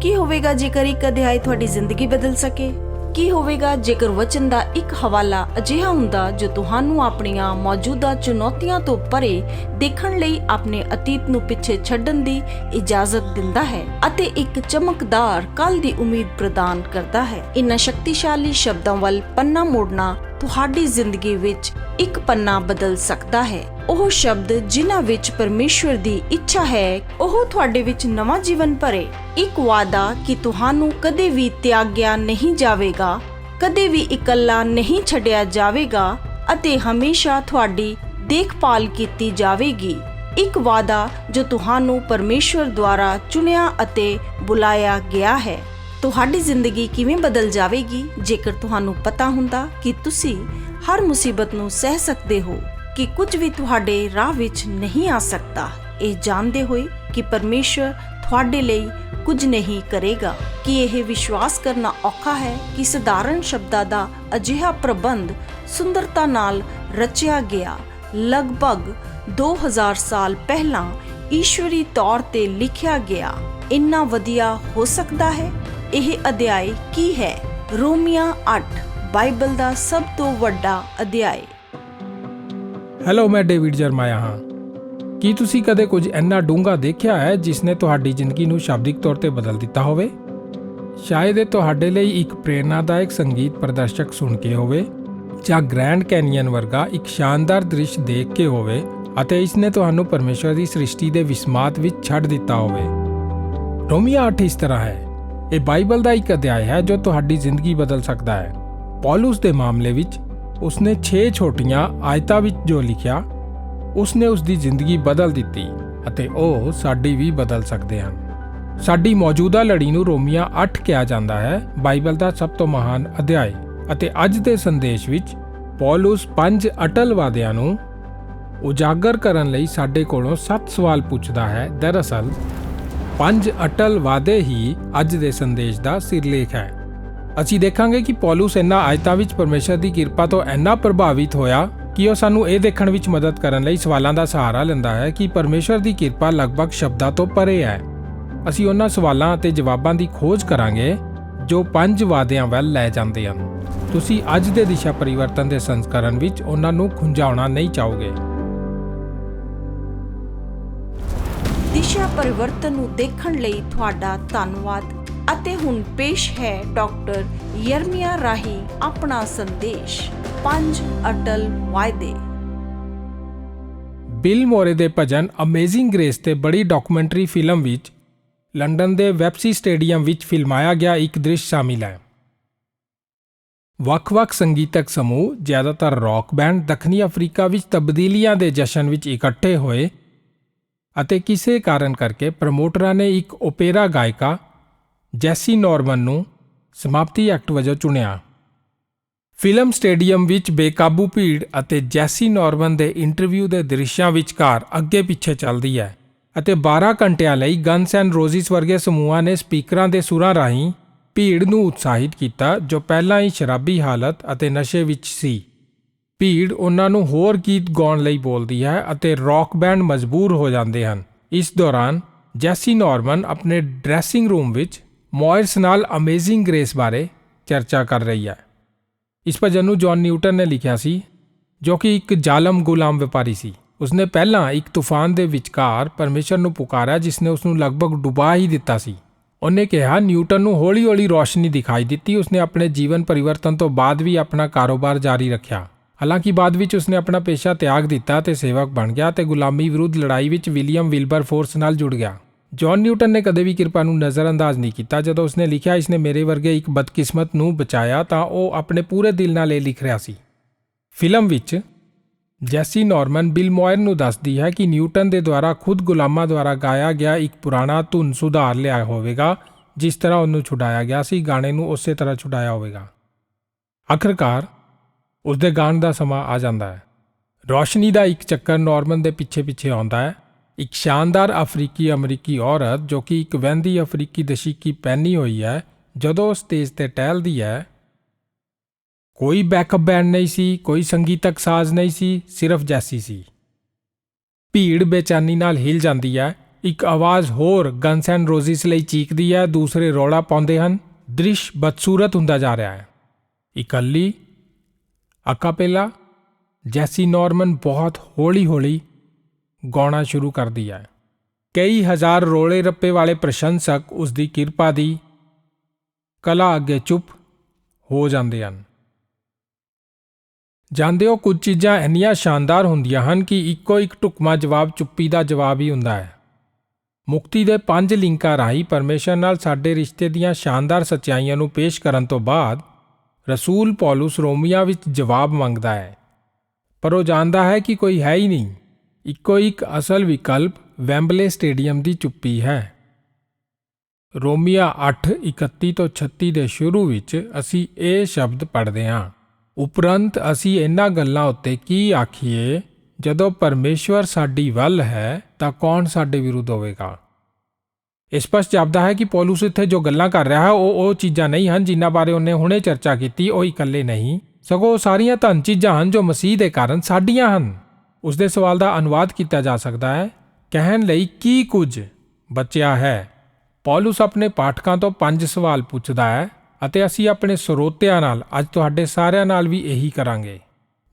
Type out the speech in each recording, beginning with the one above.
ਕੀ ਹੋਵੇਗਾ ਜੇਕਰ ਇੱਕ ਅਧਿਆਇ ਤੁਹਾਡੀ ਜ਼ਿੰਦਗੀ ਬਦਲ ਸਕੇ? ਕੀ ਹੋਵੇਗਾ ਜੇਕਰ ਵਚਨ ਦਾ ਇੱਕ ਹਵਾਲਾ ਅਜਿਹਾ ਹੁੰਦਾ ਜੋ ਤੁਹਾਨੂੰ ਆਪਣੀਆਂ ਮੌਜੂਦਾ ਚੁਣੌਤੀਆਂ ਤੋਂ ਪਰੇ ਦੇਖਣ ਲਈ ਆਪਣੇ ਅਤੀਤ ਨੂੰ ਪਿੱਛੇ ਛੱਡਣ ਦੀ ਇਜਾਜ਼ਤ ਦਿੰਦਾ ਹੈ ਅਤੇ ਇੱਕ ਚਮਕਦਾਰ ਕੱਲ ਦੀ ਉਮੀਦ ਪ੍ਰਦਾਨ ਕਰਦਾ ਹੈ। ਇਨ੍ਹਾਂ ਸ਼ਕਤੀਸ਼ਾਲੀ ਸ਼ਬਦਾਂ ਵੱਲ ਪੰਨਾ ਮੋੜਨਾ ਤੁਹਾਡੀ ਜ਼ਿੰਦਗੀ ਵਿੱਚ ਇੱਕ ਪੰਨਾ ਬਦਲ ਸਕਦਾ ਹੈ। ਉਹ ਸ਼ਬਦ ਜਿਨ੍ਹਾਂ ਵਿੱਚ ਪਰਮੇਸ਼ਵਰ ਦੀ ਇੱਛਾ ਹੈ, ਉਹ ਤੁਹਾਡੇ ਵਿੱਚ ਨਵਾਂ ਜੀਵਨ ਭਰੇ। ਇੱਕ ਵਾਅਦਾ ਕਿ ਤੁਹਾਨੂੰ ਕਦੇ ਵੀ ਤਿਆਗਿਆ ਨਹੀਂ ਜਾਵੇਗਾ, ਕਦੇ ਵੀ ਇਕੱਲਾ ਨਹੀਂ ਛੱਡਿਆ ਜਾਵੇਗਾ ਅਤੇ ਹਮੇਸ਼ਾ ਤੁਹਾਡੀ ਦੇਖਭਾਲ ਕੀਤੀ ਜਾਵੇਗੀ। ਇੱਕ ਵਾਅਦਾ ਜੋ ਤੁਹਾਨੂੰ ਪਰਮੇਸ਼ਵਰ ਦੁਆਰਾ ਚੁਣਿਆ ਅਤੇ ਬੁਲਾਇਆ ਗਿਆ ਹੈ। ਤੁਹਾਡੀ ਜ਼ਿੰਦਗੀ ਕਿਵੇਂ ਬਦਲ ਜਾਵੇਗੀ? ਜੇਕਰ ਤੁਹਾਨੂੰ ਪਤਾ ਹੁੰਦਾ ਕਿ ਤੁਸੀਂ ਹਰ ਮੁਸੀਬਤ ਨੂੰ ਸਹਿ ਸਕਦੇ ਹੋ ਕਿ ਕੁਝ ਵੀ ਤੁਹਾਡੇ ਰਾਹ ਵਿੱਚ ਨਹੀਂ ਆ ਸਕਦਾ। ਇਹ ਜਾਣਦੇ ਹੋਏ ਕਿ ਪਰਮੇਸ਼ਰ ਤੁਹਾਡੇ ਲਈ ਕੁਝ ਨਹੀਂ ਕਰੇਗਾ। ਕਿ ਇਹ ਵਿਸ਼ਵਾਸ ਕਰਨਾ ਔਖਾ ਹੈ ਕਿ ਸਧਾਰਨ ਸ਼ਬਦਾਂ ਦਾ ਅਜਿਹਾ ਪ੍ਰਬੰਧ ਸੁੰਦਰਤਾ ਨਾਲ ਰਚਿਆ ਗਿਆ ਲਗਭਗ 2000 ਸਾਲ ਪਹਿਲਾਂ ਈਸ਼ਵਰੀ ਤੌਰ ਤੇ ਲਿਖਿਆ ਗਿਆ? ਇੰਨਾ ਵਧੀਆ ਹੋ ਸਕਦਾ ਹੈ? ਇਹ ਅਧਿਆਇ ਕੀ ਹੈ? ਰੋਮੀਆਂ 8 ਬਾਈਬਲ ਦਾ ਸਭ ਤੋਂ ਵੱਡਾ ਅਧਿਆਇ। ਹੈਲੋ ਮੈਂ ਡੇਵਿਡ ਜਰਮਾਇਆ ਹਾਂ। ਕੀ ਤੁਸੀਂ ਕਦੇ ਕੁਝ ਇੰਨਾ ਡੂੰਘਾ ਦੇਖਿਆ ਹੈ ਜਿਸ ਨੇ ਤੁਹਾਡੀ ਜ਼ਿੰਦਗੀ ਨੂੰ ਸ਼ਾਬਦਿਕ ਤੌਰ ਤੇ ਬਦਲ ਦਿੱਤਾ ਹੋਵੇ? ਸ਼ਾਇਦ ਇਹ ਤੁਹਾਡੇ ਲਈ ਇੱਕ ਪ੍ਰੇਰਨਾਦਾਇਕ ਸੰਗੀਤ ਪ੍ਰਦਰਸ਼ਕ ਸੁਣ ਕੇ ਹੋਵੇ, ਜਾਂ ਗ੍ਰੈਂਡ ਕੈਨੀਅਨ ਵਰਗਾ ਇੱਕ ਸ਼ਾਨਦਾਰ ਦ੍ਰਿਸ਼ ਦੇਖ ਕੇ ਹੋਵੇ, ਅਤੇ ਇਸ ਨੇ ਤੁਹਾਨੂੰ ਪਰਮੇਸ਼ਵਰ ਦੀ ਸ੍ਰਿਸ਼ਟੀ ਦੇ ਵਿਸਮਾਤ ਵਿੱਚ ਛੱਡ ਦਿੱਤਾ ਹੋਵੇ। ਰੋਮੀਆ 8 ਇਸ ਤਰ੍ਹਾਂ ਹੈ। ਇਹ ਬਾਈਬਲ ਦਾ ਇੱਕ ਅਧਿਆਇ ਹੈ ਜੋ ਤੁਹਾਡੀ ਜ਼ਿੰਦਗੀ ਬਦਲ ਸਕਦਾ ਹੈ। ਪੌਲਸ ਦੇ ਮਾਮਲੇ ਵਿੱਚ ਉਸਨੇ 6 ਛੋਟੀਆਂ ਆਇਤਾਂ ਵਿੱਚ ਜੋ ਲਿਖਿਆ, ਉਸਨੇ ਉਸ ਦੀ ਜ਼ਿੰਦਗੀ ਬਦਲ ਦਿੱਤੀ ਅਤੇ ਉਹ ਸਾਡੀ ਵੀ ਬਦਲ ਸਕਦੇ ਹਨ। ਸਾਡੀ ਮੌਜੂਦਾ ਲੜੀ ਨੂੰ ਰੋਮੀਆ 8 ਕਿਹਾ ਜਾਂਦਾ ਹੈ, ਬਾਈਬਲ ਦਾ ਸਭ ਤੋਂ ਮਹਾਨ ਅਧਿਆਇ ਅਤੇ ਅੱਜ ਦੇ ਸੰਦੇਸ਼ ਵਿੱਚ ਪੌਲਸ ਪੰਜ ਅਟਲ ਵਾਅਦਿਆਂ ਨੂੰ ਉਜਾਗਰ ਕਰਨ ਲਈ ਸਾਡੇ ਕੋਲੋਂ 7 ਸਵਾਲ ਪੁੱਛਦਾ ਹੈ। ਦਰਅਸਲ, ਪੰਜ ਅਟਲ ਵਾਅਦੇ ਹੀ ਅੱਜ ਦੇ ਸੰਦੇਸ਼ ਦਾ ਸਿਰਲੇਖ ਹੈ। ਅਸੀਂ ਦੇਖਾਂਗੇ ਕਿ ਪੌਲਸ ਇਹਨਾਂ ਆਇਤਾਂ ਵਿੱਚ ਪਰਮੇਸ਼ਰ ਦੀ ਕਿਰਪਾ ਤੋਂ ਇੰਨਾ ਪ੍ਰਭਾਵਿਤ ਹੋਇਆ ਕਿ ਉਹ ਸਾਨੂੰ ਇਹ ਦੇਖਣ ਵਿੱਚ ਮਦਦ ਕਰਨ ਲਈ ਸਵਾਲਾਂ ਦਾ ਸਹਾਰਾ ਲੈਂਦਾ ਹੈ ਕਿ ਪਰਮੇਸ਼ਰ ਦੀ ਕਿਰਪਾ ਲਗਭਗ ਸ਼ਬਦਾਂ ਤੋਂ ਪਰੇ ਹੈ। ਅਸੀਂ ਉਹਨਾਂ ਸਵਾਲਾਂ ਅਤੇ ਜਵਾਬਾਂ ਦੀ ਖੋਜ ਕਰਾਂਗੇ, ਜੋ ਪੰਜ ਵਾਅਦਿਆਂ ਵੱਲ ਲੈ ਜਾਂਦੇ ਹਨ। ਤੁਸੀਂ ਅੱਜ ਦੇ ਦਿਸ਼ਾ ਪਰਿਵਰਤਨ ਦੇ ਸੰਸਕਰਨ ਵਿੱਚ ਉਹਨਾਂ ਨੂੰ ਖੁੰਝਾਉਣਾ ਨਹੀਂ ਚਾਹੋਗੇ। ਦਿਸ਼ਾ ਪਰਿਵਰਤਨ ਨੂੰ ਦੇਖਣ ਲਈ ਤੁਹਾਡਾ ਧੰਨਵਾਦ। ਅਤੇ ਹੁਣ ਪੇਸ਼ ਹੈ ਡਾਕਟਰ ਯਰਮੀਆ ਰਾਹੀ ਆਪਣਾ ਸੰਦੇਸ਼, ਪੰਜ ਅਟਲ ਵਾਅਦੇ। ਬਿਲ ਮੋਰੇ ਦੇ ਭਜਨ ਅਮੇਜ਼ਿੰਗ ਗ੍ਰੇਸ ਤੇ ਬੜੀ ਡਾਕੂਮੈਂਟਰੀ ਫਿਲਮ ਵਿੱਚ ਲੰਡਨ ਦੇ ਵੈਪਸੀ ਸਟੇਡੀਅਮ ਵਿੱਚ ਫਿਲਮਾਇਆ ਗਿਆ ਇੱਕ ਦ੍ਰਿਸ਼ ਸ਼ਾਮਿਲ ਹੈ। ਵੱਖ-ਵੱਖ ਸੰਗੀਤਕ ਸਮੂਹ, ਜ਼ਿਆਦਾਤਰ ਰੌਕ ਬੈਂਡ ਦੱਖਣੀ ਅਫਰੀਕਾ ਵਿੱਚ ਤਬਦੀਲੀਆਂ ਦੇ ਜਸ਼ਨ ਵਿੱਚ ਇਕੱਠੇ ਹੋਏ ਅਤੇ ਕਿਸੇ ਕਾਰਨ ਕਰਕੇ ਪ੍ਰਮੋਟਰਾਂ ਨੇ ਇੱਕ ਓਪੇਰਾ ਗਾਇਕਾ ਜੈਸੀ ਨੋਰਮਨ ਨੂੰ ਸਮਾਪਤੀ ਐਕਟ ਵਜੋਂ ਚੁਣਿਆ। ਫਿਲਮ ਸਟੇਡੀਅਮ ਵਿੱਚ ਬੇਕਾਬੂ ਭੀੜ ਅਤੇ ਜੈਸੀ ਨੋਰਮਨ ਦੇ ਇੰਟਰਵਿਊ ਦੇ ਦ੍ਰਿਸ਼ਾਂ ਵਿਚਕਾਰ ਅੱਗੇ-ਪਿੱਛੇ ਚੱਲਦੀ ਹੈ ਅਤੇ 12 ਘੰਟਿਆਂ ਲਈ ਗਨਸ ਐਂਡ ਰੋਜ਼ਿਸ ਵਰਗੇ ਸਮੂਹਾਂ ਨੇ ਸਪੀਕਰਾਂ ਦੇ ਸੁਰਾਂ ਰਾਹੀਂ ਭੀੜ ਨੂੰ ਉਤਸ਼ਾਹਿਤ ਕੀਤਾ, ਜੋ ਪਹਿਲਾਂ ਹੀ ਸ਼ਰਾਬੀ ਹਾਲਤ ਅਤੇ ਨਸ਼ੇ ਵਿੱਚ ਸੀ। ਭੀੜ ਉਹਨਾਂ ਨੂੰ ਹੋਰ ਗੀਤ ਗਾਉਣ ਲਈ ਬੋਲਦੀ ਹੈ ਅਤੇ ਰੌਕ ਬੈਂਡ ਮਜਬੂਰ ਹੋ ਜਾਂਦੇ ਹਨ। ਇਸ ਦੌਰਾਨ ਜੈਸੀ ਨਾਰਮਨ ਆਪਣੇ ਡਰੈਸਿੰਗ ਰੂਮ ਵਿੱਚ ਮੌਇਰਸ ਨਾਲ ਅਮੇਜ਼ਿੰਗ ਗ੍ਰੇਸ ਬਾਰੇ ਚਰਚਾ ਕਰ ਰਹੀ ਹੈ। ਇਸ ਭਜਨ ਨੂੰ ਜੌਨ ਨਿਊਟਨ ਨੇ ਲਿਖਿਆ ਸੀ, ਜੋ ਕਿ ਇੱਕ ਜ਼ਾਲਮ ਗੁਲਾਮ ਵਪਾਰੀ ਸੀ। ਉਸਨੇ ਪਹਿਲਾਂ ਇੱਕ ਤੂਫਾਨ ਦੇ ਵਿਚਕਾਰ ਪਰਮੇਸ਼ਰ ਨੂੰ ਪੁਕਾਰਿਆ, ਜਿਸ ਨੇ ਉਸ ਨੂੰ ਲਗਭਗ ਡੁਬਾ ਹੀ ਦਿੱਤਾ ਸੀ। ਉਹਨੇ ਕਿਹਾ ਨਿਊਟਨ ਨੂੰ ਹੌਲੀ-ਹੌਲੀ ਰੋਸ਼ਨੀ ਦਿਖਾਈ ਦਿੱਤੀ। ਉਸਨੇ ਆਪਣੇ ਜੀਵਨ ਪਰਿਵਰਤਨ ਤੋਂ ਬਾਅਦ ਵੀ ਆਪਣਾ ਕਾਰੋਬਾਰ ਜਾਰੀ ਰੱਖਿਆ। ਹਾਲਾਂਕਿ ਬਾਅਦ ਵਿੱਚ ਉਸਨੇ ਆਪਣਾ ਪੇਸ਼ਾ ਤਿਆਗ ਦਿੱਤਾ ਤੇ ਸੇਵਕ ਬਣ ਗਿਆ ਤੇ ਗੁਲਾਮੀ ਵਿਰੁੱਧ ਲੜਾਈ ਵਿੱਚ ਵਿਲੀਅਮ ਵਿਲਬਰ ਫੋਰਸ ਨਾਲ ਜੁੜ ਗਿਆ। ਜੌਨ ਨਿਊਟਨ ਨੇ ਕਦੇ ਵੀ ਕਿਰਪਾ ਨੂੰ ਨਜ਼ਰਅੰਦਾਜ਼ ਨਹੀਂ ਕੀਤਾ। ਜਦੋਂ ਉਸਨੇ ਲਿਖਿਆ, ਇਸਨੇ ਮੇਰੇ ਵਰਗੇ ਇੱਕ ਬਦਕਿਸਮਤ ਨੂੰ ਬਚਾਇਆ, ਤਾਂ ਉਹ ਆਪਣੇ ਪੂਰੇ ਦਿਲ ਨਾਲ ਇਹ ਲਿਖ ਰਿਹਾ ਸੀ। ਫਿਲਮ ਵਿੱਚ ਜੈਸੀ ਨਾਰਮਨ ਬਿਲ ਮੋਇਰ ਨੂੰ ਦੱਸਦੀ ਹੈ ਕਿ ਨਿਊਟਨ ਦੇ ਦੁਆਰਾ ਖੁਦ ਗੁਲਾਮਾਂ ਦੁਆਰਾ ਗਾਇਆ ਗਿਆ ਇੱਕ ਪੁਰਾਣਾ ਧੁਨ ਸੁਧਾਰ ਲਿਆ ਹੋਵੇਗਾ, ਜਿਸ ਤਰ੍ਹਾਂ ਉਹਨੂੰ ਛੁਡਾਇਆ ਗਿਆ ਸੀ, ਗਾਣੇ ਨੂੰ ਉਸੇ ਤਰ੍ਹਾਂ ਛੁਡਾਇਆ ਹੋਵੇਗਾ। ਆਖਰਕਾਰ ਉਸਦੇ ਗਾਣ ਦਾ ਸਮਾਂ ਆ ਜਾਂਦਾ ਹੈ। ਰੋਸ਼ਨੀ ਦਾ ਇੱਕ ਚੱਕਰ ਨਾਰਮਨ ਦੇ ਪਿੱਛੇ ਪਿੱਛੇ ਆਉਂਦਾ ਹੈ। ਇੱਕ ਸ਼ਾਨਦਾਰ ਅਫਰੀਕੀ ਅਮਰੀਕੀ ਔਰਤ ਜੋ ਕਿ ਇੱਕ ਵਹਿੰਦੀ ਅਫਰੀਕੀ ਦਸ਼ੀਕੀ ਪਹਿਨੀ ਹੋਈ ਹੈ, ਜਦੋਂ ਉਹ ਸਟੇਜ ਤੇ ਟਹਿਲਦੀ ਹੈ, ਕੋਈ ਬੈਕਅਪ ਬੈਂਡ ਨਹੀਂ ਸੀ, ਕੋਈ ਸੰਗੀਤਕ ਸਾਜ਼ ਨਹੀਂ ਸੀ, ਸਿਰਫ ਜੈਸੀ ਸੀ। ਭੀੜ ਬੇਚੈਨੀ ਨਾਲ ਹਿਲ ਜਾਂਦੀ ਹੈ, ਇੱਕ ਆਵਾਜ਼ ਹੋਰ ਗਨਸ ਐਂਡ ਰੋਜ਼ਿਸ ਲਈ ਚੀਕਦੀ ਹੈ, ਦੂਸਰੇ ਰੌਲਾ ਪਾਉਂਦੇ ਹਨ, ਦ੍ਰਿਸ਼ ਬਦਸੂਰਤ ਹੁੰਦਾ ਜਾ ਰਿਹਾ ਹੈ। ਇਕੱਲੀ, ਅਕਾਪੇਲਾ, ਜੈਸੀ ਨਾਰਮਨ ਬਹੁਤ ਹੌਲੀ-ਹੌਲੀ ਗਾਉਣਾ ਸ਼ੁਰੂ ਕਰਦੀ ਹੈ। ਕਈ ਹਜ਼ਾਰ ਰੋਲੇ ਰੱਪੇ ਵਾਲੇ ਪ੍ਰਸ਼ੰਸਕ ਉਸ ਦੀ ਕਿਰਪਾ ਦੀ ਕਲਾ ਅੱਗੇ ਚੁੱਪ ਹੋ ਜਾਂਦੇ ਹਨ। ਜਾਣਦੇ ਹੋ ਕੁਝ ਚੀਜ਼ਾਂ ਇੰਨੀਆਂ ਸ਼ਾਨਦਾਰ ਹੁੰਦੀਆਂ ਹਨ ਕਿ ਇੱਕੋ ਇੱਕ ਟੁਕਮਾ ਜਵਾਬ ਚੁੱਪੀ ਦਾ ਜਵਾਬ ਹੀ ਹੁੰਦਾ ਹੈ। ਮੁਕਤੀ ਦੇ ਪੰਜ ਲਿੰਕਾਂ ਰਾਹੀਂ ਪਰਮੇਸ਼ਰ ਨਾਲ ਸਾਡੇ ਰਿਸ਼ਤੇ ਦੀਆਂ ਸ਼ਾਨਦਾਰ ਸੱਚਾਈਆਂ ਨੂੰ ਪੇਸ਼ ਕਰਨ ਤੋਂ ਬਾਅਦ ਰਸੂਲ ਪੌਲਸ ਰੋਮੀਆ ਵਿੱਚ ਜਵਾਬ ਮੰਗਦਾ ਹੈ। ਪਰ ਉਹ ਜਾਣਦਾ ਹੈ ਕਿ ਕੋਈ ਹੈ ਹੀ ਨਹੀਂ। ਇੱਕੋ ਇੱਕ ਅਸਲ ਵਿਕਲਪ ਵੈਂਬਲੇ ਸਟੇਡੀਅਮ ਦੀ ਚੁੱਪੀ ਹੈ। ਰੋਮੀਆ 8:31 ਤੋਂ 36 ਦੇ ਸ਼ੁਰੂ ਵਿੱਚ ਅਸੀਂ ਇਹ ਸ਼ਬਦ ਪੜ੍ਹਦੇ ਹਾਂ। ਉਪਰੰਤ ਅਸੀਂ ਇਹਨਾਂ ਗੱਲਾਂ ਉੱਤੇ ਕੀ ਆਖੀਏ? ਜਦੋਂ ਪਰਮੇਸ਼ਵਰ ਸਾਡੀ ਵੱਲ ਹੈ, ਤਾਂ ਕੌਣ ਸਾਡੇ ਵਿਰੁੱਧ ਹੋਵੇਗਾ? ਇਹ ਸਪਸ਼ਟ ਜਾਪਦਾ ਹੈ ਕਿ ਪੌਲਸ ਇੱਥੇ ਜੋ ਗੱਲਾਂ ਕਰ ਰਿਹਾ ਹੈ, ਉਹ ਉਹ ਚੀਜ਼ਾਂ ਨਹੀਂ ਹਨ ਜਿਨ੍ਹਾਂ ਬਾਰੇ ਉਹਨੇ ਹੁਣੇ ਚਰਚਾ ਕੀਤੀ, ਉਹ ਇਕੱਲੇ ਨਹੀਂ। ਸਗੋਂ ਉਹ ਸਾਰੀਆਂ ਧਨ ਚੀਜ਼ਾਂ ਹਨ ਜੋ ਮਸੀਹ ਦੇ ਕਾਰਨ ਸਾਡੀਆਂ ਹਨ। ਉਸ ਦੇ ਸਵਾਲ ਦਾ ਅਨੁਵਾਦ ਕੀਤਾ ਜਾ ਸਕਦਾ ਹੈ। ਕਹਿਣ ਲਈ ਕੀ ਕੁਝ ਬਚਿਆ ਹੈ? ਪੌਲਸ ਆਪਣੇ ਪਾਠਕਾਂ ਤੋਂ ਪੰਜ ਸਵਾਲ ਪੁੱਛਦਾ ਹੈ ਅਤੇ ਅਸੀਂ ਆਪਣੇ ਸਰੋਤਿਆਂ ਨਾਲ ਅੱਜ ਤੁਹਾਡੇ ਸਾਰਿਆਂ ਨਾਲ ਵੀ ਇਹੀ ਕਰਾਂਗੇ।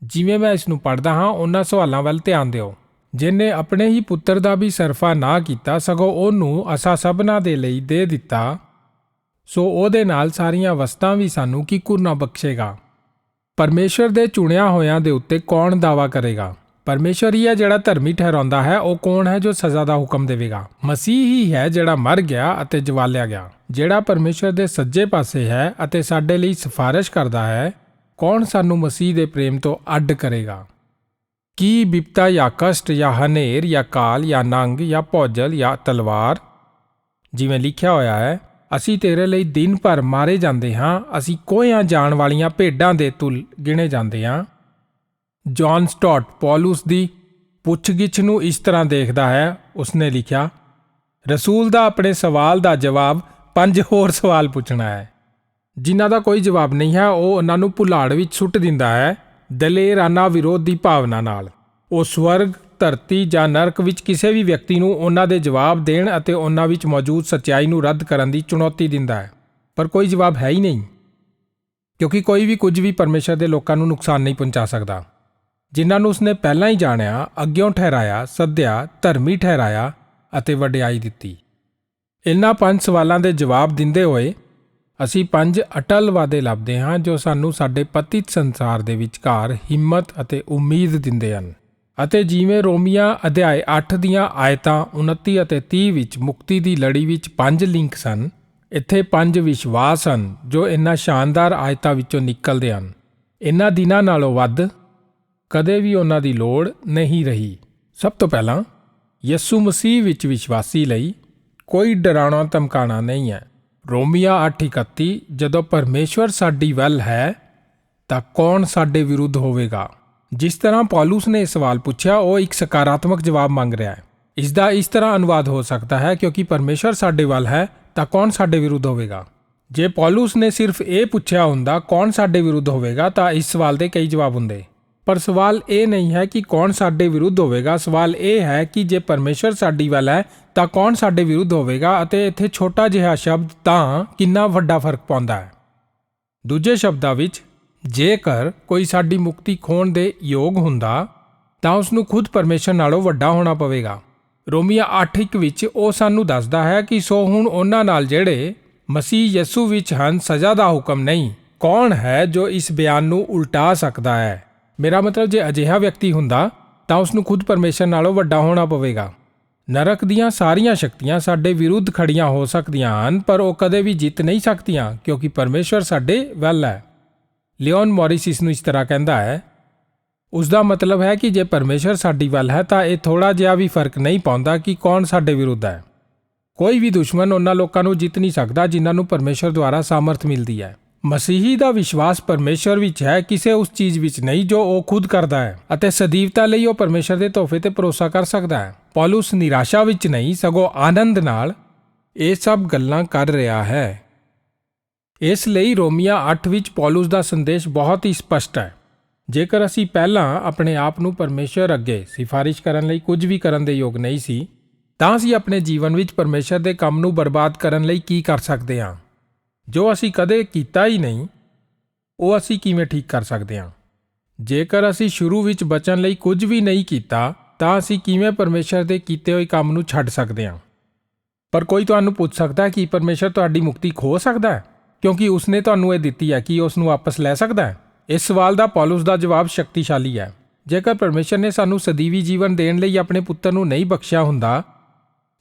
ਜਿਵੇਂ ਮੈਂ ਇਸ ਨੂੰ ਪੜ੍ਹਦਾ ਹਾਂ, ਉਹਨਾਂ ਸਵਾਲਾਂ ਵੱਲ ਧਿਆਨ ਦਿਓ। ਜਿਨੇ ਆਪਣੇ ਹੀ ਪੁੱਤਰ ਦਾ ਵੀ ਸਰਫਾ ਨਾ ਕੀਤਾ, ਸਗੋਂ ਉਹਨੂੰ ਅਸਾ ਸਭਨਾ ਦੇ ਲਈ ਦੇ ਦਿੱਤਾ। ਸੋ ਉਹਦੇ ਨਾਲ ਸਾਰੀਆਂ ਵਸਤਾਂ ਵੀ ਸਾਨੂੰ ਕਿਕੁਰ ਨਾ ਬਖਸ਼ੇਗਾ। ਪਰਮੇਸ਼ਰ ਦੇ ਚੁਣਿਆ ਹੋਇਆਂ ਦੇ ਉੱਤੇ ਕੌਣ ਦਾਵਾ ਕਰੇਗਾ? ਪਰਮੇਸ਼ਰ ਹੀ ਹੈ ਜਿਹੜਾ ਧਰਮੀ ਠਹਿਰਾਉਂਦਾ ਹੈ, ਉਹ ਕੌਣ ਹੈ ਜੋ ਸਜ਼ਾ ਦਾ ਹੁਕਮ ਦੇਵੇਗਾ? ਮਸੀਹ ਹੀ ਹੈ ਜਿਹੜਾ ਮਰ ਗਿਆ ਅਤੇ ਜਵਾਲਿਆ ਗਿਆ। ਜਿਹੜਾ ਪਰਮੇਸ਼ਰ ਦੇ ਸੱਜੇ ਪਾਸੇ ਹੈ ਅਤੇ ਸਾਡੇ ਲਈ ਸਿਫਾਰਿਸ਼ ਕਰਦਾ ਹੈ, ਕੌਣ ਸਾਨੂੰ ਮਸੀਹ ਦੇ ਪ੍ਰੇਮ ਤੋਂ ਅੱਡ ਕਰੇਗਾ? ਕੀ ਬਿਪਤਾ ਜਾਂ ਕਸ਼ਟ ਜਾਂ ਹਨੇਰ ਜਾਂ ਕਾਲ ਜਾਂ ਨੰਗ ਜਾਂ ਭੌਜਲ ਜਾਂ ਤਲਵਾਰ? ਜਿਵੇਂ ਲਿਖਿਆ ਹੋਇਆ ਹੈ, ਅਸੀਂ ਤੇਰੇ ਲਈ ਦਿਨ ਭਰ ਮਾਰੇ ਜਾਂਦੇ ਹਾਂ, ਅਸੀਂ ਕੋਹਾਂ ਜਾਣ ਵਾਲੀਆਂ ਭੇਡਾਂ ਦੇ ਤੁਲ ਗਿਣੇ ਜਾਂਦੇ ਹਾਂ। ਜੌਨ ਸਟਾਟ ਪੌਲਸ ਦੀ ਪੁੱਛਗਿੱਛ ਨੂੰ ਇਸ ਤਰ੍ਹਾਂ ਦੇਖਦਾ ਹੈ, ਉਸਨੇ ਲਿਖਿਆ, ਰਸੂਲ ਦਾ ਆਪਣੇ ਸਵਾਲ ਦਾ ਜਵਾਬ ਪੰਜ ਹੋਰ ਸਵਾਲ ਪੁੱਛਣਾ ਹੈ। ਜਿਨ੍ਹਾਂ ਦਾ ਕੋਈ ਜਵਾਬ ਨਹੀਂ ਹੈ, ਉਹ ਉਹਨਾਂ ਨੂੰ ਭੁਲਾੜ ਵਿੱਚ ਸੁੱਟ ਦਿੰਦਾ ਹੈ, ਦਲੇਰਾਨਾ ਵਿਰੋਧ ਦੀ ਭਾਵਨਾ ਨਾਲ। ਉਹ ਸਵਰਗ, ਧਰਤੀ ਜਾਂ ਨਰਕ ਵਿੱਚ ਕਿਸੇ ਵੀ ਵਿਅਕਤੀ ਨੂੰ ਉਹਨਾਂ ਦੇ ਜਵਾਬ ਦੇਣ ਅਤੇ ਉਹਨਾਂ ਵਿੱਚ ਮੌਜੂਦ ਸੱਚਾਈ ਨੂੰ ਰੱਦ ਕਰਨ ਦੀ ਚੁਣੌਤੀ ਦਿੰਦਾ ਹੈ। ਪਰ ਕੋਈ ਜਵਾਬ ਹੈ ਹੀ ਨਹੀਂ, ਕਿਉਂਕਿ ਕੋਈ ਵੀ ਕੁਝ ਵੀ ਪਰਮੇਸ਼ਰ ਦੇ ਲੋਕਾਂ ਨੂੰ ਨੁਕਸਾਨ ਨਹੀਂ ਪਹੁੰਚਾ ਸਕਦਾ। ਜਿਨ੍ਹਾਂ ਨੂੰ ਉਸਨੇ ਪਹਿਲਾਂ ਹੀ ਜਾਣਿਆ, ਅੱਗਿਓਂ ਠਹਿਰਾਇਆ, ਸੱਦਿਆ, ਧਰਮੀ ਠਹਿਰਾਇਆ ਅਤੇ ਵਡਿਆਈ ਦਿੱਤੀ। ਇਨ੍ਹਾਂ ਪੰਜ ਸਵਾਲਾਂ ਦੇ ਜਵਾਬ ਦਿੰਦੇ ਹੋਏ ਅਸੀਂ ਪੰਜ ਅਟਲ ਵਾਅਦੇ ਲੱਭਦੇ ਹਾਂ ਜੋ ਸਾਨੂੰ ਸਾਡੇ ਪਤਿਤ ਸੰਸਾਰ ਦੇ ਵਿਚਕਾਰ ਹਿੰਮਤ ਅਤੇ ਉਮੀਦ ਦਿੰਦੇ ਹਨ ਅਤੇ ਜਿਵੇਂ ਰੋਮੀਆਂ ਅਧਿਆਇ 8 ਦੀਆਂ ਆਇਤਾਂ 29 ਅਤੇ 30 ਵਿੱਚ ਮੁਕਤੀ ਦੀ ਲੜੀ ਵਿੱਚ ਪੰਜ ਲਿੰਕ ਸਨ, ਇੱਥੇ ਪੰਜ ਵਿਸ਼ਵਾਸ ਹਨ ਜੋ ਇਨ੍ਹਾਂ ਸ਼ਾਨਦਾਰ ਆਇਤਾਂ ਵਿੱਚੋਂ ਨਿਕਲਦੇ ਹਨ। ਇਨ੍ਹਾਂ ਦਿਨਾਂ ਨਾਲੋਂ ਵੱਧ ਕਦੇ ਵੀ ਉਹਨਾਂ ਦੀ ਲੋੜ ਨਹੀਂ ਰਹੀ। ਸਭ ਤੋਂ ਪਹਿਲਾਂ ਯਿਸੂ ਮਸੀਹ ਵਿੱਚ ਵਿਸ਼ਵਾਸੀ ਲਈ ਕੋਈ ਡਰਾਉਣਾ ਧਮਕਾਣਾ ਨਹੀਂ ਹੈ। ਰੋਮੀਆ 8:31 ਜਦੋਂ ਪਰਮੇਸ਼ਵਰ ਸਾਡੀ ਵੱਲ ਹੈ, ਤਾਂ ਕੌਣ ਸਾਡੇ ਵਿਰੁੱਧ ਹੋਵੇਗਾ? ਜਿਸ ਤਰ੍ਹਾਂ ਪੌਲਸ ਨੇ ਇਹ ਸਵਾਲ ਪੁੱਛਿਆ, ਉਹ ਇੱਕ ਸਕਾਰਾਤਮਕ ਜਵਾਬ ਮੰਗ ਰਿਹਾ ਹੈ। ਇਸ ਦਾ ਇਸ ਤਰ੍ਹਾਂ ਅਨੁਵਾਦ ਹੋ ਸਕਦਾ ਹੈ, ਕਿਉਂਕਿ ਪਰਮੇਸ਼ਵਰ ਸਾਡੇ ਵੱਲ ਹੈ, ਤਾਂ ਕੌਣ ਸਾਡੇ ਵਿਰੁੱਧ ਹੋਵੇਗਾ? ਜੇ ਪੌਲਸ ਨੇ ਸਿਰਫ ਇਹ ਪੁੱਛਿਆ ਹੁੰਦਾ, ਕੌਣ ਸਾਡੇ ਵਿਰੁੱਧ ਹੋਵੇਗਾ, ਤਾਂ ਇਸ ਸਵਾਲ ਦੇ ਕਈ ਜਵਾਬ ਹੁੰਦੇ। ਪਰ ਸਵਾਲ ਇਹ ਨਹੀਂ ਹੈ ਕਿ ਕੌਣ ਸਾਡੇ ਵਿਰੁੱਧ ਹੋਵੇਗਾ। ਸਵਾਲ ਇਹ ਹੈ ਕਿ ਜੇ ਪਰਮੇਸ਼ਰ ਸਾਡੀ ਵੱਲ ਹੈ, ਤਾਂ ਕੌਣ ਸਾਡੇ ਵਿਰੁੱਧ ਹੋਵੇਗਾ ਅਤੇ ਇੱਥੇ ਛੋਟਾ ਜਿਹਾ ਸ਼ਬਦ ਤਾਂ ਕਿੰਨਾ ਵੱਡਾ ਫ਼ਰਕ ਪਾਉਂਦਾ ਹੈ? ਦੂਜੇ ਸ਼ਬਦਾਂ ਵਿੱਚ, ਜੇਕਰ ਕੋਈ ਸਾਡੀ ਮੁਕਤੀ ਖੋਣ ਦੇ ਯੋਗ ਹੁੰਦਾ, ਤਾਂ ਉਸ ਨੂੰ ਖੁਦ ਪਰਮੇਸ਼ਰ ਨਾਲੋਂ ਵੱਡਾ ਹੋਣਾ ਪਵੇਗਾ। ਰੋਮੀਆ 8:1 ਵਿੱਚ ਉਹ ਸਾਨੂੰ ਦੱਸਦਾ ਹੈ ਕਿ ਸੋ ਹੁਣ ਉਹਨਾਂ ਨਾਲ ਜਿਹੜੇ ਮਸੀਹ ਯਿਸੂ ਵਿੱਚ ਹਨ, ਸਜ਼ਾ ਦਾ ਹੁਕਮ ਨਹੀਂ। ਕੌਣ ਹੈ ਜੋ ਇਸ ਬਿਆਨ ਨੂੰ ਉਲਟਾ ਸਕਦਾ ਹੈ? ਮੇਰਾ ਮਤਲਬ ਜੇ ਅਜਿਹਾ ਵਿਅਕਤੀ ਹੁੰਦਾ, ਤਾਂ ਉਸ ਨੂੰ ਖੁਦ ਪਰਮੇਸ਼ਰ ਨਾਲੋਂ ਵੱਡਾ ਹੋਣਾ ਪਵੇਗਾ। ਨਰਕ ਦੀਆਂ ਸਾਰੀਆਂ ਸ਼ਕਤੀਆਂ ਸਾਡੇ ਵਿਰੁੱਧ ਖੜੀਆਂ ਹੋ ਸਕਦੀਆਂ ਹਨ, ਪਰ ਉਹ ਕਦੇ ਵੀ ਜਿੱਤ ਨਹੀਂ ਸਕਦੀਆਂ, ਕਿਉਂਕਿ ਪਰਮੇਸ਼ਰ ਸਾਡੇ ਵੱਲ ਹੈ। ਲਿਓਨ ਮੌਰਿਸ ਇਸ ਨੂੰ ਇਸ ਤਰ੍ਹਾਂ ਕਹਿੰਦਾ ਹੈ ਉਸ ਦਾ ਮਤਲਬ ਹੈ ਕਿ ਜੇ ਪਰਮੇਸ਼ਰ ਸਾਡੀ ਵੱਲ ਹੈ, ਤਾਂ ਇਹ ਥੋੜਾ ਜਿਹਾ ਵੀ ਫ਼ਰਕ ਨਹੀਂ ਪਾਉਂਦਾ ਕਿ ਕੌਣ ਸਾਡੇ ਵਿਰੁੱਧ ਹੈ। ਕੋਈ ਵੀ ਦੁਸ਼ਮਣ ਉਹਨਾਂ ਲੋਕਾਂ ਨੂੰ ਜਿੱਤ ਨਹੀਂ ਸਕਦਾ, ਜਿਨ੍ਹਾਂ ਨੂੰ ਪਰਮੇਸ਼ਰ ਦੁਆਰਾ ਸਾਮਰਥ ਮਿਲਦੀ ਹੈ। ਮਸੀਹੀ ਦਾ ਵਿਸ਼ਵਾਸ ਪਰਮੇਸ਼ਰ ਵਿੱਚ ਹੈ, ਕਿਸੇ ਉਸ ਚੀਜ਼ ਵਿੱਚ ਨਹੀਂ ਜੋ ਉਹ ਖੁਦ ਕਰਦਾ ਹੈ ਅਤੇ ਸਦੀਵਤਾ ਲਈ ਉਹ ਪਰਮੇਸ਼ਰ ਦੇ ਤੋਹਫੇ ਤੇ ਭਰੋਸਾ ਕਰ ਸਕਦਾ ਹੈ। ਪੌਲਸ ਨਿਰਾਸ਼ਾ ਵਿੱਚ ਨਹੀਂ, ਸਗੋਂ ਆਨੰਦ ਨਾਲ ਇਹ ਸਭ ਗੱਲਾਂ ਕਰ ਰਿਹਾ ਹੈ। ਇਸ ਲਈ ਰੋਮੀਆ 8 ਵਿੱਚ ਪੌਲਸ ਦਾ ਸੰਦੇਸ਼ ਬਹੁਤ ਹੀ ਸਪਸ਼ਟ ਹੈ। ਜੇਕਰ ਅਸੀਂ ਪਹਿਲਾਂ ਆਪਣੇ ਆਪ ਨੂੰ ਪਰਮੇਸ਼ਰ ਅੱਗੇ ਸਿਫਾਰਿਸ਼ ਕਰਨ ਲਈ ਕੁਝ ਵੀ ਕਰਨ ਦੇ ਯੋਗ ਨਹੀਂ ਸੀ, ਤਾਂ ਅਸੀਂ ਆਪਣੇ ਜੀਵਨ ਵਿੱਚ ਪਰਮੇਸ਼ਰ ਦੇ ਕੰਮ ਨੂੰ ਬਰਬਾਦ ਕਰਨ ਲਈ ਕੀ ਕਰ ਸਕਦੇ ਹਾਂ? ਜੋ ਅਸੀਂ ਕਦੇ ਕੀਤਾ ਹੀ ਨਹੀਂ, ਉਹ ਅਸੀਂ ਕਿਵੇਂ ਠੀਕ ਕਰ ਸਕਦੇ ਹਾਂ? ਜੇਕਰ ਅਸੀਂ ਸ਼ੁਰੂ ਵਿੱਚ ਬਚਣ ਲਈ ਕੁਝ ਵੀ ਨਹੀਂ ਕੀਤਾ, ਤਾਂ ਅਸੀਂ ਕਿਵੇਂ ਪਰਮੇਸ਼ਰ ਦੇ ਕੀਤੇ ਹੋਏ ਕੰਮ ਨੂੰ ਛੱਡ ਸਕਦੇ ਹਾਂ? ਪਰ ਕੋਈ ਤੁਹਾਨੂੰ ਪੁੱਛ ਸਕਦਾ ਹੈ ਕਿ ਪਰਮੇਸ਼ਰ ਤੁਹਾਡੀ ਮੁਕਤੀ ਖੋ ਸਕਦਾ ਹੈ? ਕਿਉਂਕਿ ਉਸਨੇ ਤੁਹਾਨੂੰ ਇਹ ਦਿੱਤੀ ਹੈ ਕਿ ਉਸ ਨੂੰ ਵਾਪਸ ਲੈ ਸਕਦਾ ਹੈ। ਇਸ ਸਵਾਲ ਦਾ ਪੌਲਸ ਦਾ ਜਵਾਬ ਸ਼ਕਤੀਸ਼ਾਲੀ ਹੈ। ਜੇਕਰ ਪਰਮੇਸ਼ਰ ਨੇ ਸਾਨੂੰ ਸਦੀਵੀ ਜੀਵਨ ਦੇਣ ਲਈ ਆਪਣੇ ਪੁੱਤਰ ਨੂੰ ਨਹੀਂ ਬਖਸ਼ਿਆ ਹੁੰਦਾ,